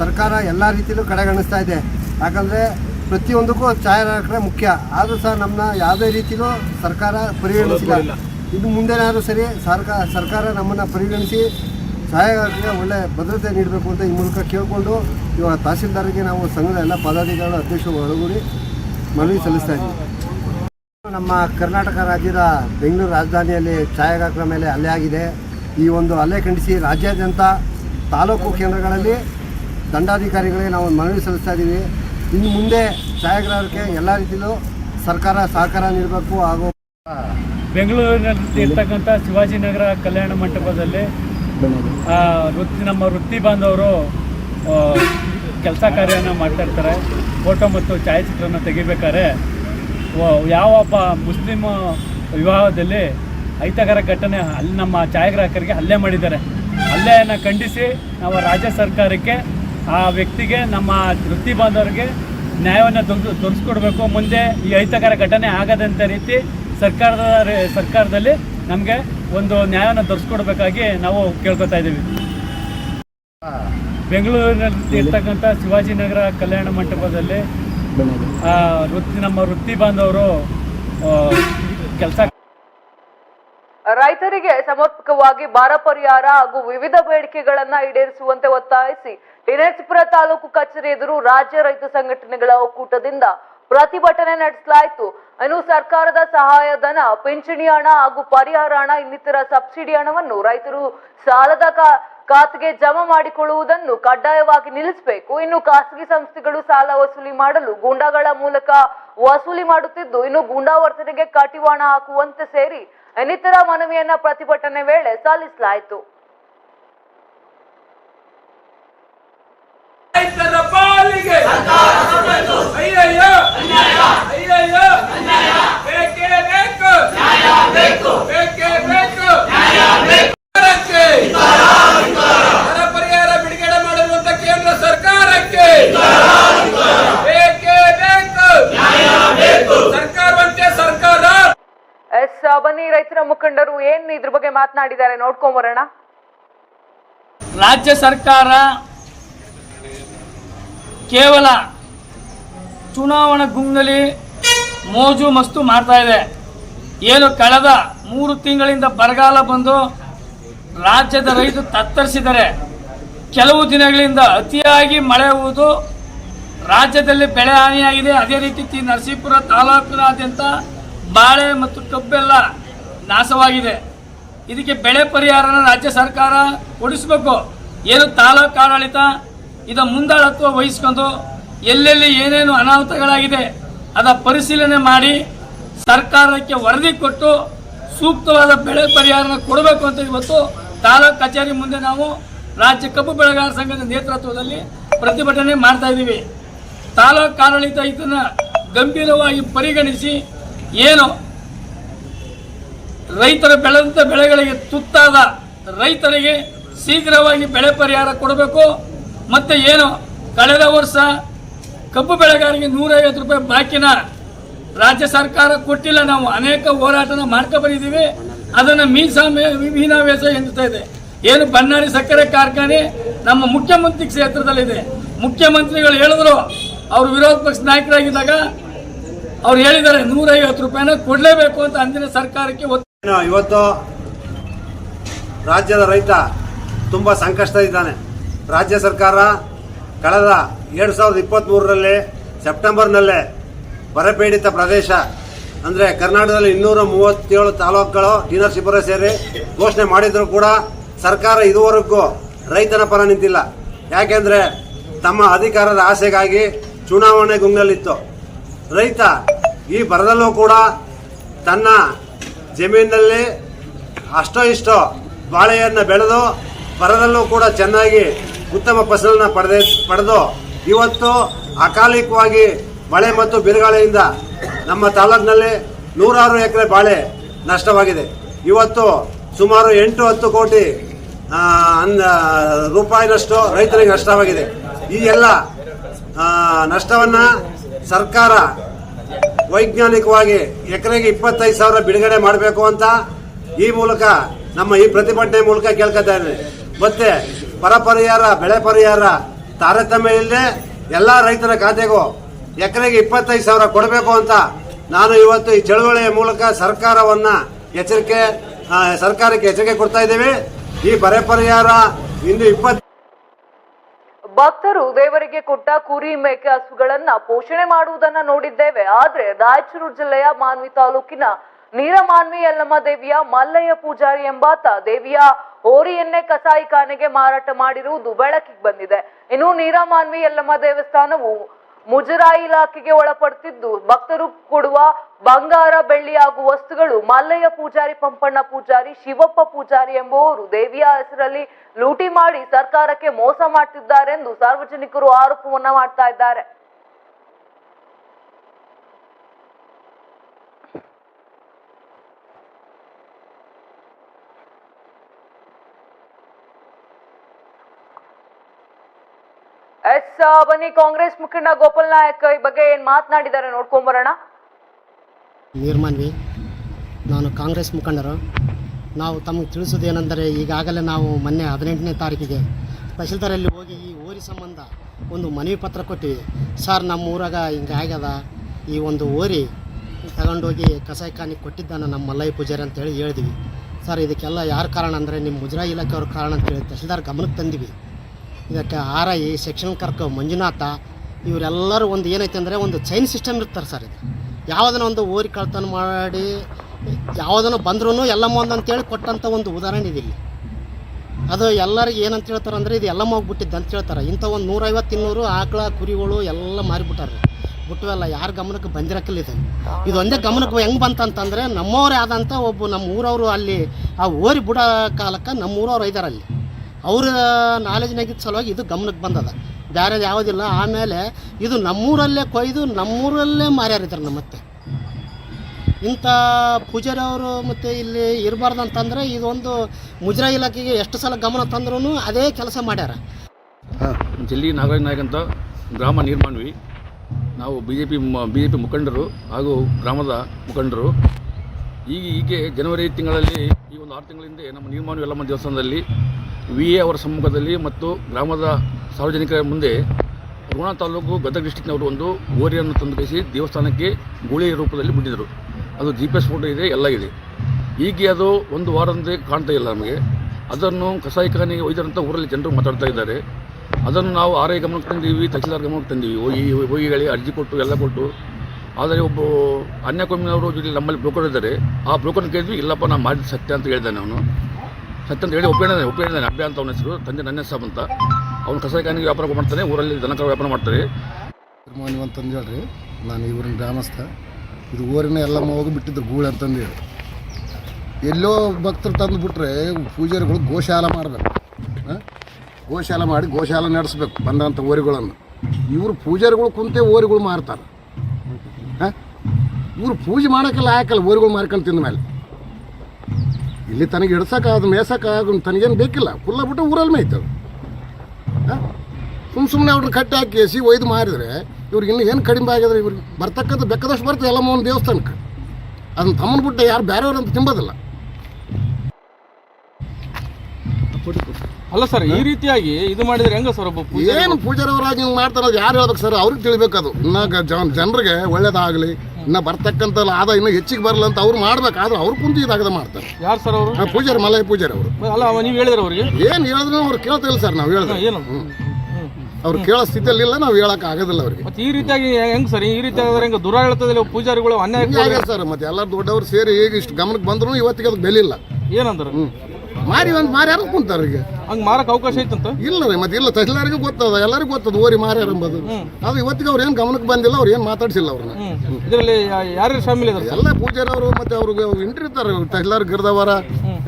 S9: ಸರ್ಕಾರ ಎಲ್ಲ ರೀತಿಯಲ್ಲೂ ಕಡೆಗಣಿಸ್ತಾ ಇದೆ. ಯಾಕಂದರೆ ಪ್ರತಿಯೊಂದಕ್ಕೂ ಛಾಯಾಗ್ರಾಹಕರೇ ಮುಖ್ಯ. ಆದರೂ ಸಹ ನಮ್ಮನ್ನ ಯಾವುದೇ ರೀತಿಯಲ್ಲೂ ಸರ್ಕಾರ ಪರಿಗಣಿಸಿಲ್ಲ. ಇನ್ನು ಮುಂದೆನಾದರೂ ಸರಿ ಸರ್ಕಾರ ಸರ್ಕಾರ ನಮ್ಮನ್ನು ಪರಿಗಣಿಸಿ ಛಾಯಾಗ್ರಾಹಕರಿಗೆ ಒಳ್ಳೆ ಭದ್ರತೆ ನೀಡಬೇಕು ಅಂತ ಈ ಮೂಲಕ ಕೇಳಿಕೊಂಡು ಇವಾಗ ತಹಸೀಲ್ದಾರ್ಗೆ ನಾವು ಸಂಘದ ಎಲ್ಲ ಪದಾಧಿಕಾರಿಗಳ, ಅಧ್ಯಕ್ಷರು ಒಳಗೂಡಿ ಮನವಿ ಸಲ್ಲಿಸ್ತಾ ಇದ್ದೀವಿ. ನಮ್ಮ ಕರ್ನಾಟಕ ರಾಜ್ಯದ ಬೆಂಗಳೂರು ರಾಜಧಾನಿಯಲ್ಲಿ ಛಾಯಾಗ್ರಾಹಕರ ಮೇಲೆ ಅಲೆ ಆಗಿದೆ. ಈ ಒಂದು ಅಲೆ ಖಂಡಿಸಿ ರಾಜ್ಯಾದ್ಯಂತ ತಾಲೂಕು ಕೇಂದ್ರಗಳಲ್ಲಿ ದಂಡಾಧಿಕಾರಿಗಳಿಗೆ ನಾವು ಮನವಿ ಸಲ್ಲಿಸ್ತಾ ಇದ್ದೀವಿ. ಇನ್ನು ಮುಂದೆ ಛಾಯಾಗ್ರಾಹಕರಿಗೆ ಎಲ್ಲ ರೀತಿಯಲ್ಲೂ ಸರ್ಕಾರ ಸಹಕಾರ ನೀಡಬೇಕು ಹಾಗೂ
S8: ಬೆಂಗಳೂರಿನಲ್ಲಿ ಇರ್ತಕ್ಕಂಥ ಶಿವಾಜಿನಗರ ಕಲ್ಯಾಣ ಮಂಟಪದಲ್ಲಿ ವೃತ್ತಿ ನಮ್ಮ ವೃತ್ತಿ ಬಾಂಧವರು ಕೆಲಸ ಕಾರ್ಯನ ಮಾಡ್ತಾ ಇರ್ತಾರೆ. ಫೋಟೋ ಮತ್ತು ಛಾಯಾಚಿತ್ರನ ತೆಗಿಬೇಕಾದ್ರೆ, ವ- ಯಾವ ಒಬ್ಬ ಮುಸ್ಲಿಂ ವಿವಾಹದಲ್ಲಿ ಅಹಿತಕರ ಘಟನೆ ಅಲ್ಲಿ ನಮ್ಮ ಛಾಯಾಗ್ರಾಹಕರಿಗೆ ಹಲ್ಲೆ ಮಾಡಿದ್ದಾರೆ. ಹಲ್ಲೆಯನ್ನು ಖಂಡಿಸಿ ನಾವು ರಾಜ್ಯ ಸರ್ಕಾರಕ್ಕೆ ಆ ವ್ಯಕ್ತಿಗೆ, ನಮ್ಮ ವೃತ್ತಿ ಬಾಂಧವರಿಗೆ ನ್ಯಾಯವನ್ನು ದೊರಕ ತೋರಿಸ್ಕೊಡ್ಬೇಕು. ಮುಂದೆ ಈ ಅಹಿತಕರ ಘಟನೆ ಆಗದಂಥ ರೀತಿ ಸರ್ಕಾರದ, ಸರ್ಕಾರದಲ್ಲಿ ನಮಗೆ ಒಂದು ನ್ಯಾಯವನ್ನು ತೋರಿಸ್ಕೊಡ್ಬೇಕಾಗಿ ನಾವು ಕೇಳ್ಕೊತಾ ಇದ್ದೀವಿ.
S6: ಬೆಂಗಳೂರಿನಲ್ಲಿ ಇರ್ತಕ್ಕಂಥ ಶಿವಾಜಿನಗರ ಕಲ್ಯಾಣ ಮಂಟಪದಲ್ಲಿ ವೃತ್ತಿ, ನಮ್ಮ ವೃತ್ತಿ ಬಾಂಧವರು ಕೆಲಸ
S1: ರೈತರಿಗೆ ಸಮರ್ಪಕವಾಗಿ ಬರ ಪರಿಹಾರ ಹಾಗೂ ವಿವಿಧ ಬೇಡಿಕೆಗಳನ್ನ ಈಡೇರಿಸುವಂತೆ ಒತ್ತಾಯಿಸಿ ಇನೇಸ್ಪುರ ತಾಲೂಕು ಕಚೇರಿ ಎದುರು ರಾಜ್ಯ ರೈತ ಸಂಘಟನೆಗಳ ಒಕ್ಕೂಟದಿಂದ ಪ್ರತಿಭಟನೆ ನಡೆಸಲಾಯಿತು. ಇನ್ನು ಸರ್ಕಾರದ ಸಹಾಯಧನ, ಪಿಂಚಣಿ ಹಣ ಹಾಗೂ ಪರಿಹಾರ ಹಣ ಇನ್ನಿತರ ಸಬ್ಸಿಡಿ ಹಣವನ್ನು ರೈತರು ಸಾಲದ ಖಾತೆಗೆ ಜಮಾ ಮಾಡಿಕೊಳ್ಳುವುದನ್ನು ಕಡ್ಡಾಯವಾಗಿ ನಿಲ್ಲಿಸಬೇಕು. ಇನ್ನು ಖಾಸಗಿ ಸಂಸ್ಥೆಗಳು ಸಾಲ ವಸೂಲಿ ಮಾಡಲು ಗೂಂಡಾಗಳ ಮೂಲಕ ವಸೂಲಿ ಮಾಡುತ್ತಿದ್ದು ಇನ್ನು ಗೂಂಡಾ ವರ್ತನೆಗೆ ಕಟಿವಾಣ ಹಾಕುವಂತೆ ಸೇರಿ ಇನ್ನಿತರ ಮನವಿಯನ್ನ ಪ್ರತಿಭಟನೆ ವೇಳೆ ಸಲ್ಲಿಸಲಾಯಿತು.
S10: ಬೇಕು ಸರ್ಕಾರಕ್ಕೆ ಬರ ಪರಿಹಾರ ಬಿಡುಗಡೆ ಮಾಡಿರುವಂತ ಕೇಂದ್ರ ಸರ್ಕಾರಕ್ಕೆ ಬೇಕೇ ಬೇಕು ಸರ್ಕಾರವಂತೆ ಸರ್ಕಾರ
S1: ಎಸ್ ಬನ್ನಿ ರೈತರ ಮುಖಂಡರು ಏನ್ ಇದ್ರ ಬಗ್ಗೆ ಮಾತನಾಡಿದ್ದಾರೆ ನೋಡ್ಕೊಂಬರೋಣ
S6: ರಾಜ್ಯ ಸರ್ಕಾರ ಕೇವಲ ಚುನಾವಣಾ ಗುಂಗಲಿ ಮೋಜು ಮಸ್ತು ಮಾಡ್ತಾ ಇದೆ. ಏನು ಕಳೆದ ಮೂರು ತಿಂಗಳಿಂದ ಬರಗಾಲ ಬಂದು ರಾಜ್ಯದ ರೈತರು ತತ್ತರಿಸಿದ್ದಾರೆ. ಕೆಲವು ದಿನಗಳಿಂದ ಅತಿಯಾಗಿ ಮಳೆ ಹುವುದು ರಾಜ್ಯದಲ್ಲಿ ಬೆಳೆ ಹಾನಿಯಾಗಿದೆ. ಅದೇ ರೀತಿ ನರಸೀಪುರ ತಾಲೂಕಿನಾದ್ಯಂತ ಬಾಳೆ ಮತ್ತು ಕಬ್ಬೆಲ್ಲ ನಾಶವಾಗಿದೆ. ಇದಕ್ಕೆ ಬೆಳೆ ಪರಿಹಾರನ ರಾಜ್ಯ ಸರ್ಕಾರ ಕೊಡಿಸಬೇಕು. ಏನು ತಾಲೂಕು ಆಡಳಿತ ಇದ ಮುಂದಾಳತ್ವ ವಹಿಸ್ಕೊಂಡು ಎಲ್ಲೆಲ್ಲಿ ಏನೇನು ಅನಾಹುತಗಳಾಗಿದೆ ಅದ ಪರಿಶೀಲನೆ ಮಾಡಿ ಸರ್ಕಾರಕ್ಕೆ ವರದಿ ಕೊಟ್ಟು ಸೂಕ್ತವಾದ ಬೆಳೆ ಪರಿಹಾರನ ಕೊಡಬೇಕು ಅಂತ ಇವತ್ತು ತಾಲೂಕು ಕಚೇರಿ ಮುಂದೆ ನಾವು ರಾಜ್ಯ ಕಬ್ಬು ಬೆಳೆಗಾರರ ಸಂಘದ ನೇತೃತ್ವದಲ್ಲಿ ಪ್ರತಿಭಟನೆ ಮಾಡ್ತಾ ಇದ್ದೀವಿ. ತಾಲೂಕು ಆಡಳಿತ ಇದನ್ನು ಗಂಭೀರವಾಗಿ ಪರಿಗಣಿಸಿ ಏನು ರೈತರು ಬೆಳೆದಂತ ಬೆಳೆಗಳಿಗೆ ತುತ್ತಾದ ರೈತರಿಗೆ ಶೀಘ್ರವಾಗಿ ಬೆಳೆ ಪರಿಹಾರ ಕೊಡಬೇಕು. ಮತ್ತೆ ಏನು, ಕಳೆದ ವರ್ಷ ಕಬ್ಬು ಬೆಳೆಗಾರರಿಗೆ ನೂರೈವತ್ತು ರೂಪಾಯಿ ಬಾಕಿನ ರಾಜ್ಯ ಸರ್ಕಾರ ಕೊಟ್ಟಿಲ್ಲ. ನಾವು ಅನೇಕ ಹೋರಾಟನ ಮಾಡ್ಕೊ ಬಂದಿದ್ದೀವಿ. ಅದನ್ನು ಮೀಸಾ ಮೀನಾವೇಶ ಎನ್ನುತ್ತಾ ಇದೆ. ಏನು ಬಣ್ಣಾರಿ ಸಕ್ಕರೆ ಕಾರ್ಖಾನೆ ನಮ್ಮ ಮುಖ್ಯಮಂತ್ರಿ ಕ್ಷೇತ್ರದಲ್ಲಿದೆ. ಮುಖ್ಯಮಂತ್ರಿಗಳು ಹೇಳಿದ್ರು, ಅವರು ವಿರೋಧ ಪಕ್ಷ ನಾಯಕರಾಗಿದ್ದಾಗ ಅವ್ರು ಹೇಳಿದ್ದಾರೆ, ನೂರೈವತ್ತು ರೂಪಾಯಿನ ಕೊಡಲೇಬೇಕು ಅಂತ ಅಂದಿನ ಸರ್ಕಾರಕ್ಕೆ
S11: ಇವತ್ತು ರಾಜ್ಯದ ರೈತ ತುಂಬ ಸಂಕಷ್ಟದಿದ್ದಾನೆ ರಾಜ್ಯ ಸರ್ಕಾರ ಕಳೆದ ಎರಡು ಸಾವಿರದ ಇಪ್ಪತ್ತ್ಮೂರರಲ್ಲಿ ಸೆಪ್ಟೆಂಬರ್ನಲ್ಲೇ ಬರಪೀಡಿತ ಪ್ರದೇಶ, ಅಂದರೆ ಕರ್ನಾಟಕದಲ್ಲಿ ಇನ್ನೂರ ಮೂವತ್ತೇಳು ತಾಲೂಕುಗಳು ಡಿನರ್ಶಿಪುರ ಸೇರಿ ಘೋಷಣೆ ಮಾಡಿದರೂ ಕೂಡ ಸರ್ಕಾರ ಇದುವರೆಗೂ ರೈತನ ಪರ ನಿಂತಿಲ್ಲ. ಯಾಕೆಂದರೆ ತಮ್ಮ ಅಧಿಕಾರದ ಆಸೆಗಾಗಿ ಚುನಾವಣೆ ಗುಂಗಲ್ಲಿತ್ತು ರೈತ ಈ ಬರದಲ್ಲೂ ಕೂಡ ತನ್ನ ಜಮೀನಿನಲ್ಲಿ ಅಷ್ಟೋ ಇಷ್ಟೋ ಬಾಳೆಯನ್ನು ಬೆಳೆದು ಬರದಲ್ಲೂ ಕೂಡ ಚೆನ್ನಾಗಿ ಉತ್ತಮ ಫಸಲನ್ನ ಪಡೆದ ಪಡೆದು ಇವತ್ತು ಅಕಾಲಿಕವಾಗಿ ಮಳೆ ಮತ್ತು ಬಿರುಗಾಳಿಯಿಂದ ನಮ್ಮ ತಾಲೂಕಿನಲ್ಲಿ ನೂರಾರು ಎಕರೆ ಬಾಳೆ ನಷ್ಟವಾಗಿದೆ. ಇವತ್ತು ಸುಮಾರು ಎಂಟು ಹತ್ತು ಕೋಟಿ ಅಂದ ರೂಪಾಯಿನಷ್ಟು ರೈತರಿಗೆ ನಷ್ಟವಾಗಿದೆ. ಈ ಎಲ್ಲ ನಷ್ಟವನ್ನ ಸರ್ಕಾರ ವೈಜ್ಞಾನಿಕವಾಗಿ ಎಕರೆಗೆ ಇಪ್ಪತ್ತೈದು ಸಾವಿರ ಬಿಡುಗಡೆ ಮಾಡಬೇಕು ಅಂತ ಈ ಮೂಲಕ ನಮ್ಮ ಈ ಪ್ರತಿಭಟನೆ ಮೂಲಕ ಕೇಳ್ಕೊತಾ ಮತ್ತೆ ಬರ ಪರಿಹಾರ, ಬೆಳೆ ಪರಿಹಾರ, ತಾರತಮ್ಯ ಇಲ್ಲದೆ ಎಲ್ಲ ರೈತರ ಖಾತೆಗೂ ಎಕರೆಗೆ ಇಪ್ಪತ್ತೈದು ಸಾವಿರ ಕೊಡಬೇಕು ಅಂತ ನಾನು ಇವತ್ತು ಈ ಚಳುವಳಿಯ ಮೂಲಕ ಸರ್ಕಾರವನ್ನ ಎಚ್ಚರಿಕೆ ಸರ್ಕಾರಕ್ಕೆ ಎಚ್ಚರಿಕೆ ಕೊಡ್ತಾ ಇದ್ದೇವೆ. ಈ ಬರ ಪರಿಹಾರ ಇಂದು ಇಪ್ಪತ್ತು
S1: ಭಕ್ತರು ದೇವರಿಗೆ ಕೊಟ್ಟ ಕುರಿ ಮೇಕೆ ಹಸುಗಳನ್ನ ಪೋಷಣೆ ಮಾಡುವುದನ್ನ ನೋಡಿದ್ದೇವೆ. ಆದ್ರೆ ರಾಯಚೂರು ಜಿಲ್ಲೆಯ ಮಾನ್ವಿ ತಾಲೂಕಿನ ನೀರಮಾನ್ವಿ ಯಲ್ಲಮ್ಮ ದೇವಿಯ ಮಲ್ಲಯ್ಯ ಪೂಜಾರಿ ಎಂಬಾತ ದೇವಿಯ ಹೋರಿಯನ್ನೇ ಕಸಾಯಿಖಾನೆಗೆ ಮಾರಾಟ ಮಾಡಿರುವುದು ಬೆಳಕಿಗೆ ಬಂದಿದೆ. ಇನ್ನು ನೀರಮಾನ್ವಿ ಯಲ್ಲಮ್ಮ ದೇವಸ್ಥಾನವು ಮುಜರಾಯಿ ಇಲಾಖೆಗೆ ಒಳಪಡುತ್ತಿದ್ದು ಭಕ್ತರು ಕೊಡುವ ಬಂಗಾರ, ಬೆಳ್ಳಿ ಹಾಗೂ ವಸ್ತುಗಳು ಮಲ್ಲಯ್ಯ ಪೂಜಾರಿ, ಪಂಪಣ್ಣ ಪೂಜಾರಿ, ಶಿವಪ್ಪ ಪೂಜಾರಿ ಎಂಬುವವರು ದೇವಿಯ ಹೆಸರಲ್ಲಿ ಲೂಟಿ ಮಾಡಿ ಸರ್ಕಾರಕ್ಕೆ ಮೋಸ ಮಾಡ್ತಿದ್ದಾರೆಂದು ಸಾರ್ವಜನಿಕರು ಆರೋಪವನ್ನ ಮಾಡ್ತಾ ಇದ್ದಾರೆ. ಬನ್ನಿ, ಕಾಂಗ್ರೆಸ್ ಮುಖಂಡ ಗೋಪಾಲ್ ನಾಯಕ್ ಈ ಬಗ್ಗೆ ಏನ್ ಮಾತನಾಡಿದ್ದಾರೆ ನೋಡ್ಕೊಂಡ್ ಬರೋಣ.
S12: ನೀರ್ಮಾನ್ವಿ ನಾನು ಕಾಂಗ್ರೆಸ್ ಮುಖಂಡರು. ನಾವು ತಮಗೆ ತಿಳಿಸೋದೇನೆಂದರೆ ಈಗಾಗಲೇ ನಾವು ಮೊನ್ನೆ ಹದಿನೆಂಟನೇ ತಾರೀಕಿಗೆ ತಹಸೀಲ್ದಾರಲ್ಲಿ ಹೋಗಿ ಈ ಓರಿ ಸಂಬಂಧ ಒಂದು ಮನವಿ ಪತ್ರ ಕೊಟ್ಟಿವಿ. ಸರ್, ನಮ್ಮ ಊರಾಗ ಹಿಂಗೆ ಆಗ್ಯದ. ಈ ಒಂದು ಓರಿ ತಗೊಂಡೋಗಿ ಕಸಾಯಿಖಾನಿಗೆ ಕೊಟ್ಟಿದ್ದಾನೆ ನಮ್ಮ ಮಲ್ಲಯ್ಯ ಪೂಜಾರಿ ಅಂತೇಳಿ ಹೇಳಿದ್ವಿ. ಸರ್, ಇದಕ್ಕೆಲ್ಲ ಯಾರು ಕಾರಣ ಅಂದರೆ, ನಿಮ್ಮ ಮುಜರಾಯಿ ಇಲಾಖೆಯವ್ರ ಕಾರಣ ಅಂತೇಳಿ ತಹಸೀಲ್ದಾರ್ ಗಮನಕ್ಕೆ ತಂದಿವಿ. ಇದಕ್ಕೆ ಆರ್ ಐ ಸೆಕ್ಷನ್ ಕರ್ಕ, ಮಂಜುನಾಥ, ಇವರೆಲ್ಲರೂ ಒಂದು ಏನೈತೆ ಅಂದರೆ ಒಂದು ಚೈನ್ ಸಿಸ್ಟಮ್ ಇರ್ತಾರೆ ಸರ್ ಇದು. ಯಾವುದನ್ನ ಒಂದು ಓರಿ ಕಳ್ತನ ಮಾಡಿ, ಯಾವುದನ್ನು ಬಂದ್ರೂ ಎಲ್ಲಮ್ಮ ಒಂದು ಅಂತೇಳಿ ಕೊಟ್ಟಂಥ ಒಂದು ಉದಾಹರಣೆ ಇದೆ ಇಲ್ಲಿ. ಅದು ಎಲ್ಲರಿಗೆ ಏನಂತ ಹೇಳ್ತಾರೆ ಅಂದರೆ ಇದು ಎಲ್ಲಮ್ಮ ಹೋಗ್ಬಿಟ್ಟಿದ್ದು ಅಂತ ಹೇಳ್ತಾರೆ. ಇಂಥ ಒಂದು ನೂರೈವತ್ತು, ಇನ್ನೂರು ಆಕಳ, ಕುರಿಗಳು ಎಲ್ಲ ಮಾರಿಬಿಟ್ಟಾರೆ. ಬಿಟ್ಟವೆಲ್ಲ ಯಾರ ಗಮನಕ್ಕೆ ಬಂದಿರಕ್ಕಿಲ್ಲ ಇದು ಇದು ಒಂದೇ ಗಮನಕ್ಕೆ ಹೆಂಗೆ ಬಂತಂತಂದರೆ ನಮ್ಮವರೇ ಆದಂಥ ಒಬ್ಬ ನಮ್ಮ ಊರವರು ಅಲ್ಲಿ, ಆ ಓರಿ ಬಿಡೋ ಕಾಲಕ್ಕೆ ನಮ್ಮ ಊರವ್ರು ಇದ್ದಾರೆ ಅಲ್ಲಿ. ಅವ್ರ ನಾಲೆಜ್ನಾಗಿದ್ದ ಸಲುವಾಗಿ ಇದು ಗಮನಕ್ಕೆ ಬಂದದ. ಬೇರೆದು ಯಾವುದಿಲ್ಲ, ಆಮೇಲೆ ಇದು ನಮ್ಮೂರಲ್ಲೇ ಕೊಯ್ದು ನಮ್ಮೂರಲ್ಲೇ ಮಾರ್ಯಾರಿದ್ದಾರೆ ನಮ್ಮ ಮತ್ತೆ ಇಂಥ ಪೂಜಾರಿ ಅವರು ಮತ್ತು ಇಲ್ಲಿ ಇರಬಾರ್ದು ಅಂತಂದರೆ ಇದೊಂದು ಮುಜರಾ ಇಲಾಖೆಗೆ ಎಷ್ಟು ಸಲ ಗಮನ ತಂದ್ರೂ ಅದೇ ಕೆಲಸ ಮಾಡ್ಯಾರ.
S13: ಜಿಲ್ಲೆ ನಾಗರಾಜ್ ಅಂತ ಗ್ರಾಮ ನಿರ್ಮಾಣವಿ. ನಾವು B J P B J P ಮುಖಂಡರು ಹಾಗೂ ಗ್ರಾಮದ ಮುಖಂಡರು. ಈಗ ಹೀಗೆ ಜನವರಿ ತಿಂಗಳಲ್ಲಿ ಈ ಒಂದು ಆರು ತಿಂಗಳಿಂದ ನಮ್ಮ ನಿರ್ಮಾಣ ಯಲ್ಲಮ್ಮ ದೇವಸ್ಥಾನದಲ್ಲಿ ವಿ ಎ ಅವರ ಸಮ್ಮುಖದಲ್ಲಿ ಮತ್ತು ಗ್ರಾಮದ ಸಾರ್ವಜನಿಕರ ಮುಂದೆ ಋಣ ತಾಲೂಕು ಗದಗ ಡಿಸ್ಟಿಕ್ನವರು ಒಂದು ಗೋರಿಯನ್ನು ತಂದು ಕಳಿಸಿ ದೇವಸ್ಥಾನಕ್ಕೆ ಗೋಳಿಯ ರೂಪದಲ್ಲಿ ಬಿಟ್ಟಿದ್ದರು. ಅದು ಜಿ ಪಿ ಎಸ್ ಫೋಟೋ ಇದೆ, ಎಲ್ಲ ಇದೆ. ಈಗ ಅದು ಒಂದು ವಾರದಂತೆ ಕಾಣ್ತಾ ಇಲ್ಲ ನಮಗೆ. ಅದನ್ನು ಕಸಾಯಿಖಾನೆಗೆ ಒಯ್ದರಂತ ಊರಲ್ಲಿ ಜನರು ಮಾತಾಡ್ತಾ ಇದ್ದಾರೆ. ಅದನ್ನು ನಾವು ಐ ಗಮನಕ್ಕೆ ತಂದೀವಿ ತಹಸೀಲ್ದಾರ್ ಗಮನಕ್ಕೆ ತಂದೀವಿ ಹೋಗಿ ಹೋಗಿಗಳಿಗೆ ಅರ್ಜಿ ಕೊಟ್ಟು, ಎಲ್ಲ ಕೊಟ್ಟು ಆದರೆ ಒಬ್ಬ ಅನ್ಯಕೊಮ್ಮಿನವರು ಇಲ್ಲಿ ನಮ್ಮಲ್ಲಿ ಬ್ರೋಕರ್ ಇದ್ದಾರೆ. ಆ ಬ್ರೋಕರ್ನ ಕೇಳಿದ್ವಿ, ಇಲ್ಲಪ್ಪ, ನಾನು ಮಾಡಿದ ಸತ್ಯ ಅಂತ ಹೇಳಿದ್ದಾನೆ ಅವನು. ಸತ್ಯ ಅಂತ ಹೇಳಿ ಒಪ್ಪಿದ್ದಾನೆ ಒಪ್ಪಿದ್ದಾನೆ ಅಭ್ಯ ಅಂತ ಅವನ ಹೆಸರು. ತಂದೆ ನನ್ನ ಹೆಸರು ಅಂತ. ಅವನು ಕಸಾಯಿಖಾನೆಗೆ ವ್ಯಾಪಾರ ಮಾಡ್ತಾನೆ, ಊರಲ್ಲಿ ದನಕರ ವ್ಯಾಪಾರ ಮಾಡ್ತಾರೆ.
S14: ನೀವು ಅಂತಂದು ಹೇಳ್ರಿ, ನಾನು ಇವ್ರನ್ನ ಗ್ರಾಮಸ್ಥ. ಇದು ಊರಿನ ಎಲ್ಲ ಹೋಗಿ ಬಿಟ್ಟಿದ್ದು ಗೂಳು ಅಂತಂದು ಹೇಳಿ ಎಲ್ಲೋ ಭಕ್ತರು ತಂದು ಬಿಟ್ರೆ ಪೂಜಾರಿಗಳು ಗೋಶಾಲ ಮಾಡಬೇಕು. ಗೋಶಾಲ ಮಾಡಿ ಗೋಶಾಲ ನಡೆಸ್ಬೇಕು ಬಂದಂಥ ಓರಿಗಳನ್ನು ಇವರು ಪೂಜಾರಿಗಳು ಕುಂತೆ ಓರಿಗಳು ಮಾರ್ತಾರೆ. ಇವರು ಪೂಜೆ ಮಾಡೋಕ್ಕೆಲ್ಲ ಹಾಕಲ್ಲ ಊರುಗಳು ಮಾರ್ಕೊಂಡು ತಿಂದ ಮೇಲೆ. ಇಲ್ಲಿ ತನಗೆ ಇಡ್ಸೋಕ್ಕಾಗ ಮೇಯ್ಸೋಕ್ಕಾಗ ತನಗೇನು ಬೇಕಿಲ್ಲ. ಕುಲ್ಲ ಬಿಟ್ಟು ಊರಲ್ಲಿ ಮೇಯ್ತವೆ. ಹಾಂ? ಸುಮ್ಮ ಸುಮ್ಮನೆ ಅವ್ರನ್ನ ಕಟ್ಟಿ ಹಾಕಿ ಎಸಿ ಒಯ್ದು ಮಾರಿದರೆ ಇವ್ರಿಗೆ ಇನ್ನೂ ಏನು ಕಡಿಮೆ ಆಗಿದ್ರೆ ಇವ್ರಿಗೆ ಬರ್ತಕ್ಕಂಥ ಬೆಕ್ಕದಷ್ಟು ಬರ್ತದೆ ಎಲ್ಲ ಒಂದು ದೇವಸ್ಥಾನಕ್ಕೆ. ಅದನ್ನ ತಮ್ಮನ ಬಿಟ್ಟು ಯಾರು ಬೇರೆಯವ್ರು ಅಂತ ತಿಂಬೋದಿಲ್ಲ.
S13: ಅಲ್ಲ ಸರ್ ಈ ರೀತಿಯಾಗಿ ಇದು ಮಾಡಿದ್ರೆ ಹೆಂಗ ಸರ್ ಒಬ್ಬ
S14: ಏನು ಪೂಜಾರವರಾಗಿ ಹಿಂಗೆ ಮಾಡ್ತಾರೆ ಯಾರು ಹೇಳ್ಬೇಕು ಸರ್? ಅವ್ರಿಗೆ ತಿಳಿಬೇಕು ಅದು. ಇನ್ನ ಜನರಿಗೆ ಒಳ್ಳೇದಾಗಲಿ ಇನ್ನ ಬರ್ತಕ್ಕಂಥ ಆದ ಇನ್ನೂ ಹೆಚ್ಚಿಗೆ ಬರಲ್ಲ ಅಂತ ಅವ್ರು ಮಾಡ್ಬೇಕು. ಆದ್ರೆ ಅವ್ರು ಕುಂತು ಇದಾಗದ ಮಾಡ್ತಾರೆ.
S13: ಯಾರು ಸರ್ ಅವರು?
S14: ಪೂಜಾರಿ ಮಲಯ ಪೂಜಾರಿ ಅವರು.
S13: ಅಲ್ಲ ನೀವು ಹೇಳಿದ್ರೆ ಅವ್ರಿಗೆ?
S14: ಏನು ಹೇಳಿದ್ರು ಅವ್ರು ಕೇಳ್ತಿಲ್ಲ ಸರ್ ನಾವು ಹೇಳಿದ್ರೆ.
S13: ಏನು?
S14: ಅವ್ರು ಕೇಳೋ ಸ್ಥಿತಿಯಲ್ಲಿ ಇಲ್ಲ ನಾವು ಹೇಳಕ್ ಆಗೋದಿಲ್ಲ ಅವ್ರಿಗೆ.
S13: ಮತ್ತೆ ಈ ರೀತಿಯಾಗಿ ಹೆಂಗ್ ಸರ್ ಈ ರೀತಿ ಆದ್ರೆ ದೂರ ದುರಾಡಳಿತದಲ್ಲಿ ಪೂಜಾರಿಗಳು ಅನ್ಯಾಯ
S14: ಹಿಂಗೆ ಸರ್ ಮತ್ತೆ ಎಲ್ಲ ದೊಡ್ಡವರು ಸೇರಿ ಈಗ ಇಷ್ಟು ಗಮನಕ್ಕೆ ಬಂದ್ರು ಇವತ್ತಿಗೆ ಅದಕ್ಕೆ ಬೆಲೆ ಇಲ್ಲ.
S13: ಏನಂದ್ರ?
S14: ಮಾರಿ ಒಂದು ಮಾರಿ ಯಾರು ಕುಂತಾರ ಈಗ?
S13: ಹಂಗೆ ಮಾರಕ್ಕೆ ಅವಕಾಶ ಐತಂತ?
S14: ಇಲ್ಲ ರೀ ಮತ್ತೆ ಇಲ್ಲ ತಹಸೀಲ್ದಾರಿಗೂ ಗೊತ್ತದ ಎಲ್ಲರಿಗೂ ಗೊತ್ತದ ಓರಿ ಮಾರ್ಯಾರ ಎಂಬುದು ಅದು ಇವತ್ತಿಗೆ ಅವ್ರು ಏನು ಗಮನಕ್ಕೆ ಬಂದಿಲ್ಲ ಅವ್ರು ಏನು ಮಾತಾಡ್ಸಿಲ್ಲ ಅವ್ರನ್ನ
S13: ಇದರಲ್ಲಿ ಯಾರ್ಯಾರು ಶಾಮಿಲ್ ಇದ್ದಾರೆ
S14: ಎಲ್ಲ ಪೂಜಾರಿ ಅವರು ಮತ್ತೆ ಅವ್ರಿಗೆ ಇಂಟ್ರಿ ಇರ್ತಾರೆ ತಹಸೀಲ್ದಾರ್ ಗಿರ್ದವರ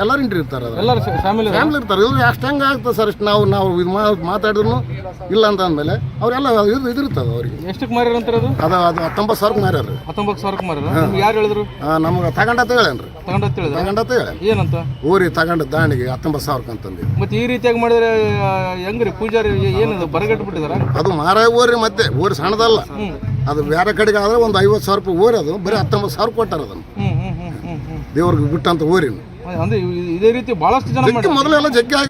S14: ಎಲ್ಲರೂ ಇಂಟ್ರಿ ಇರ್ತಾರೆ.
S13: ಎಲ್ಲರೂ ಶಾಮಿಲ್
S14: ಫ್ಯಾಮಿಲಿ ಇರ್ತಾರೆ. ಇವ್ರು ಅಷ್ಟು ಹೆಂಗೆ ಆಗ್ತದೆ ಸರ್ ಅಷ್ಟು ನಾವು ನಾವು ಇದು ಮಾತಾಡಿದ್ರು ಇಲ್ಲ ಅಂತ ಅಂದ್ಮೇಲೆ ಅವರೆಲ್ಲ ಇದು ಇದಿರ್ತದೆ ಅವ್ರಿಗೆ.
S13: ಎಷ್ಟಕ್ಕೆ ಮಾರ್ಯಾರ ಅಂತಾರೆ ಅದು?
S14: ಅದು ಅದು ಹತ್ತೊಂಬತ್ತು ಸಾವಿರಕ್ಕೆ ಮಾರ್ಯಾರ
S13: ಹತ್ತೊಂಬತ್ತು ಸಾವಿರಕ್ಕೆ ಮಾರ್ಯಾರ ನಿಮ್ಗೆ ಯಾರು ಹೇಳಿದ್ರು?
S14: ನಮಗೆ ತಗೊಂಡತ್ತ ಹೇಳೇನ್ರಿ.
S13: ತಗೊಂಡ ತಗೊಳ್ಳಿ
S14: ತಗೊಂಡತ್ತ ತಗೊಳ್ಳಿ
S13: ಏನಂತ?
S14: ಊರಿ ತಗೊಂಡ ದಾಣಿಗೆ ಹತ್ತೊಂಬತ್ತು ಸಾವಿರಕ್ಕೆ ಅಂತಂದು.
S13: ಮತ್ತೆ ಈ ರೀತಿಯಾಗಿ ಮಾಡಿದ್ರೆ ಹೆಂಗ್ರಿ ಪೂಜಾರಿ ಏನದು ಬರಗಟ್ಟು ಬಿಟ್ಟಿದಾರ
S14: ಅದು ಮಾರ ಊರಿ ಮತ್ತೆ ಊರಿ ಸಣ್ಣದಲ್ಲ. ಅದು ಬೇರೆ ಕಡೆಗೆ ಆದ್ರೆ ಒಂದು ಐವತ್ತು ಸಾವಿರ ರೂಪಾಯಿ ಊರಿ ಅದು ಬರೀ ಹತ್ತೊಂಬತ್ತು ಸಾವಿರ ಕೊಟ್ಟಾರ ಅದನ್ನು. ದೇವ್ರಿಗೆ ಬಿಟ್ಟಂತ ಊರಿನ
S13: ಅಂದ್ರೆ ಇದೇ ರೀತಿ ಬಹಳಷ್ಟು ಜನ
S14: ಮೊದಲೆಲ್ಲ ಜಗ್ಗಿ ಆಗಿ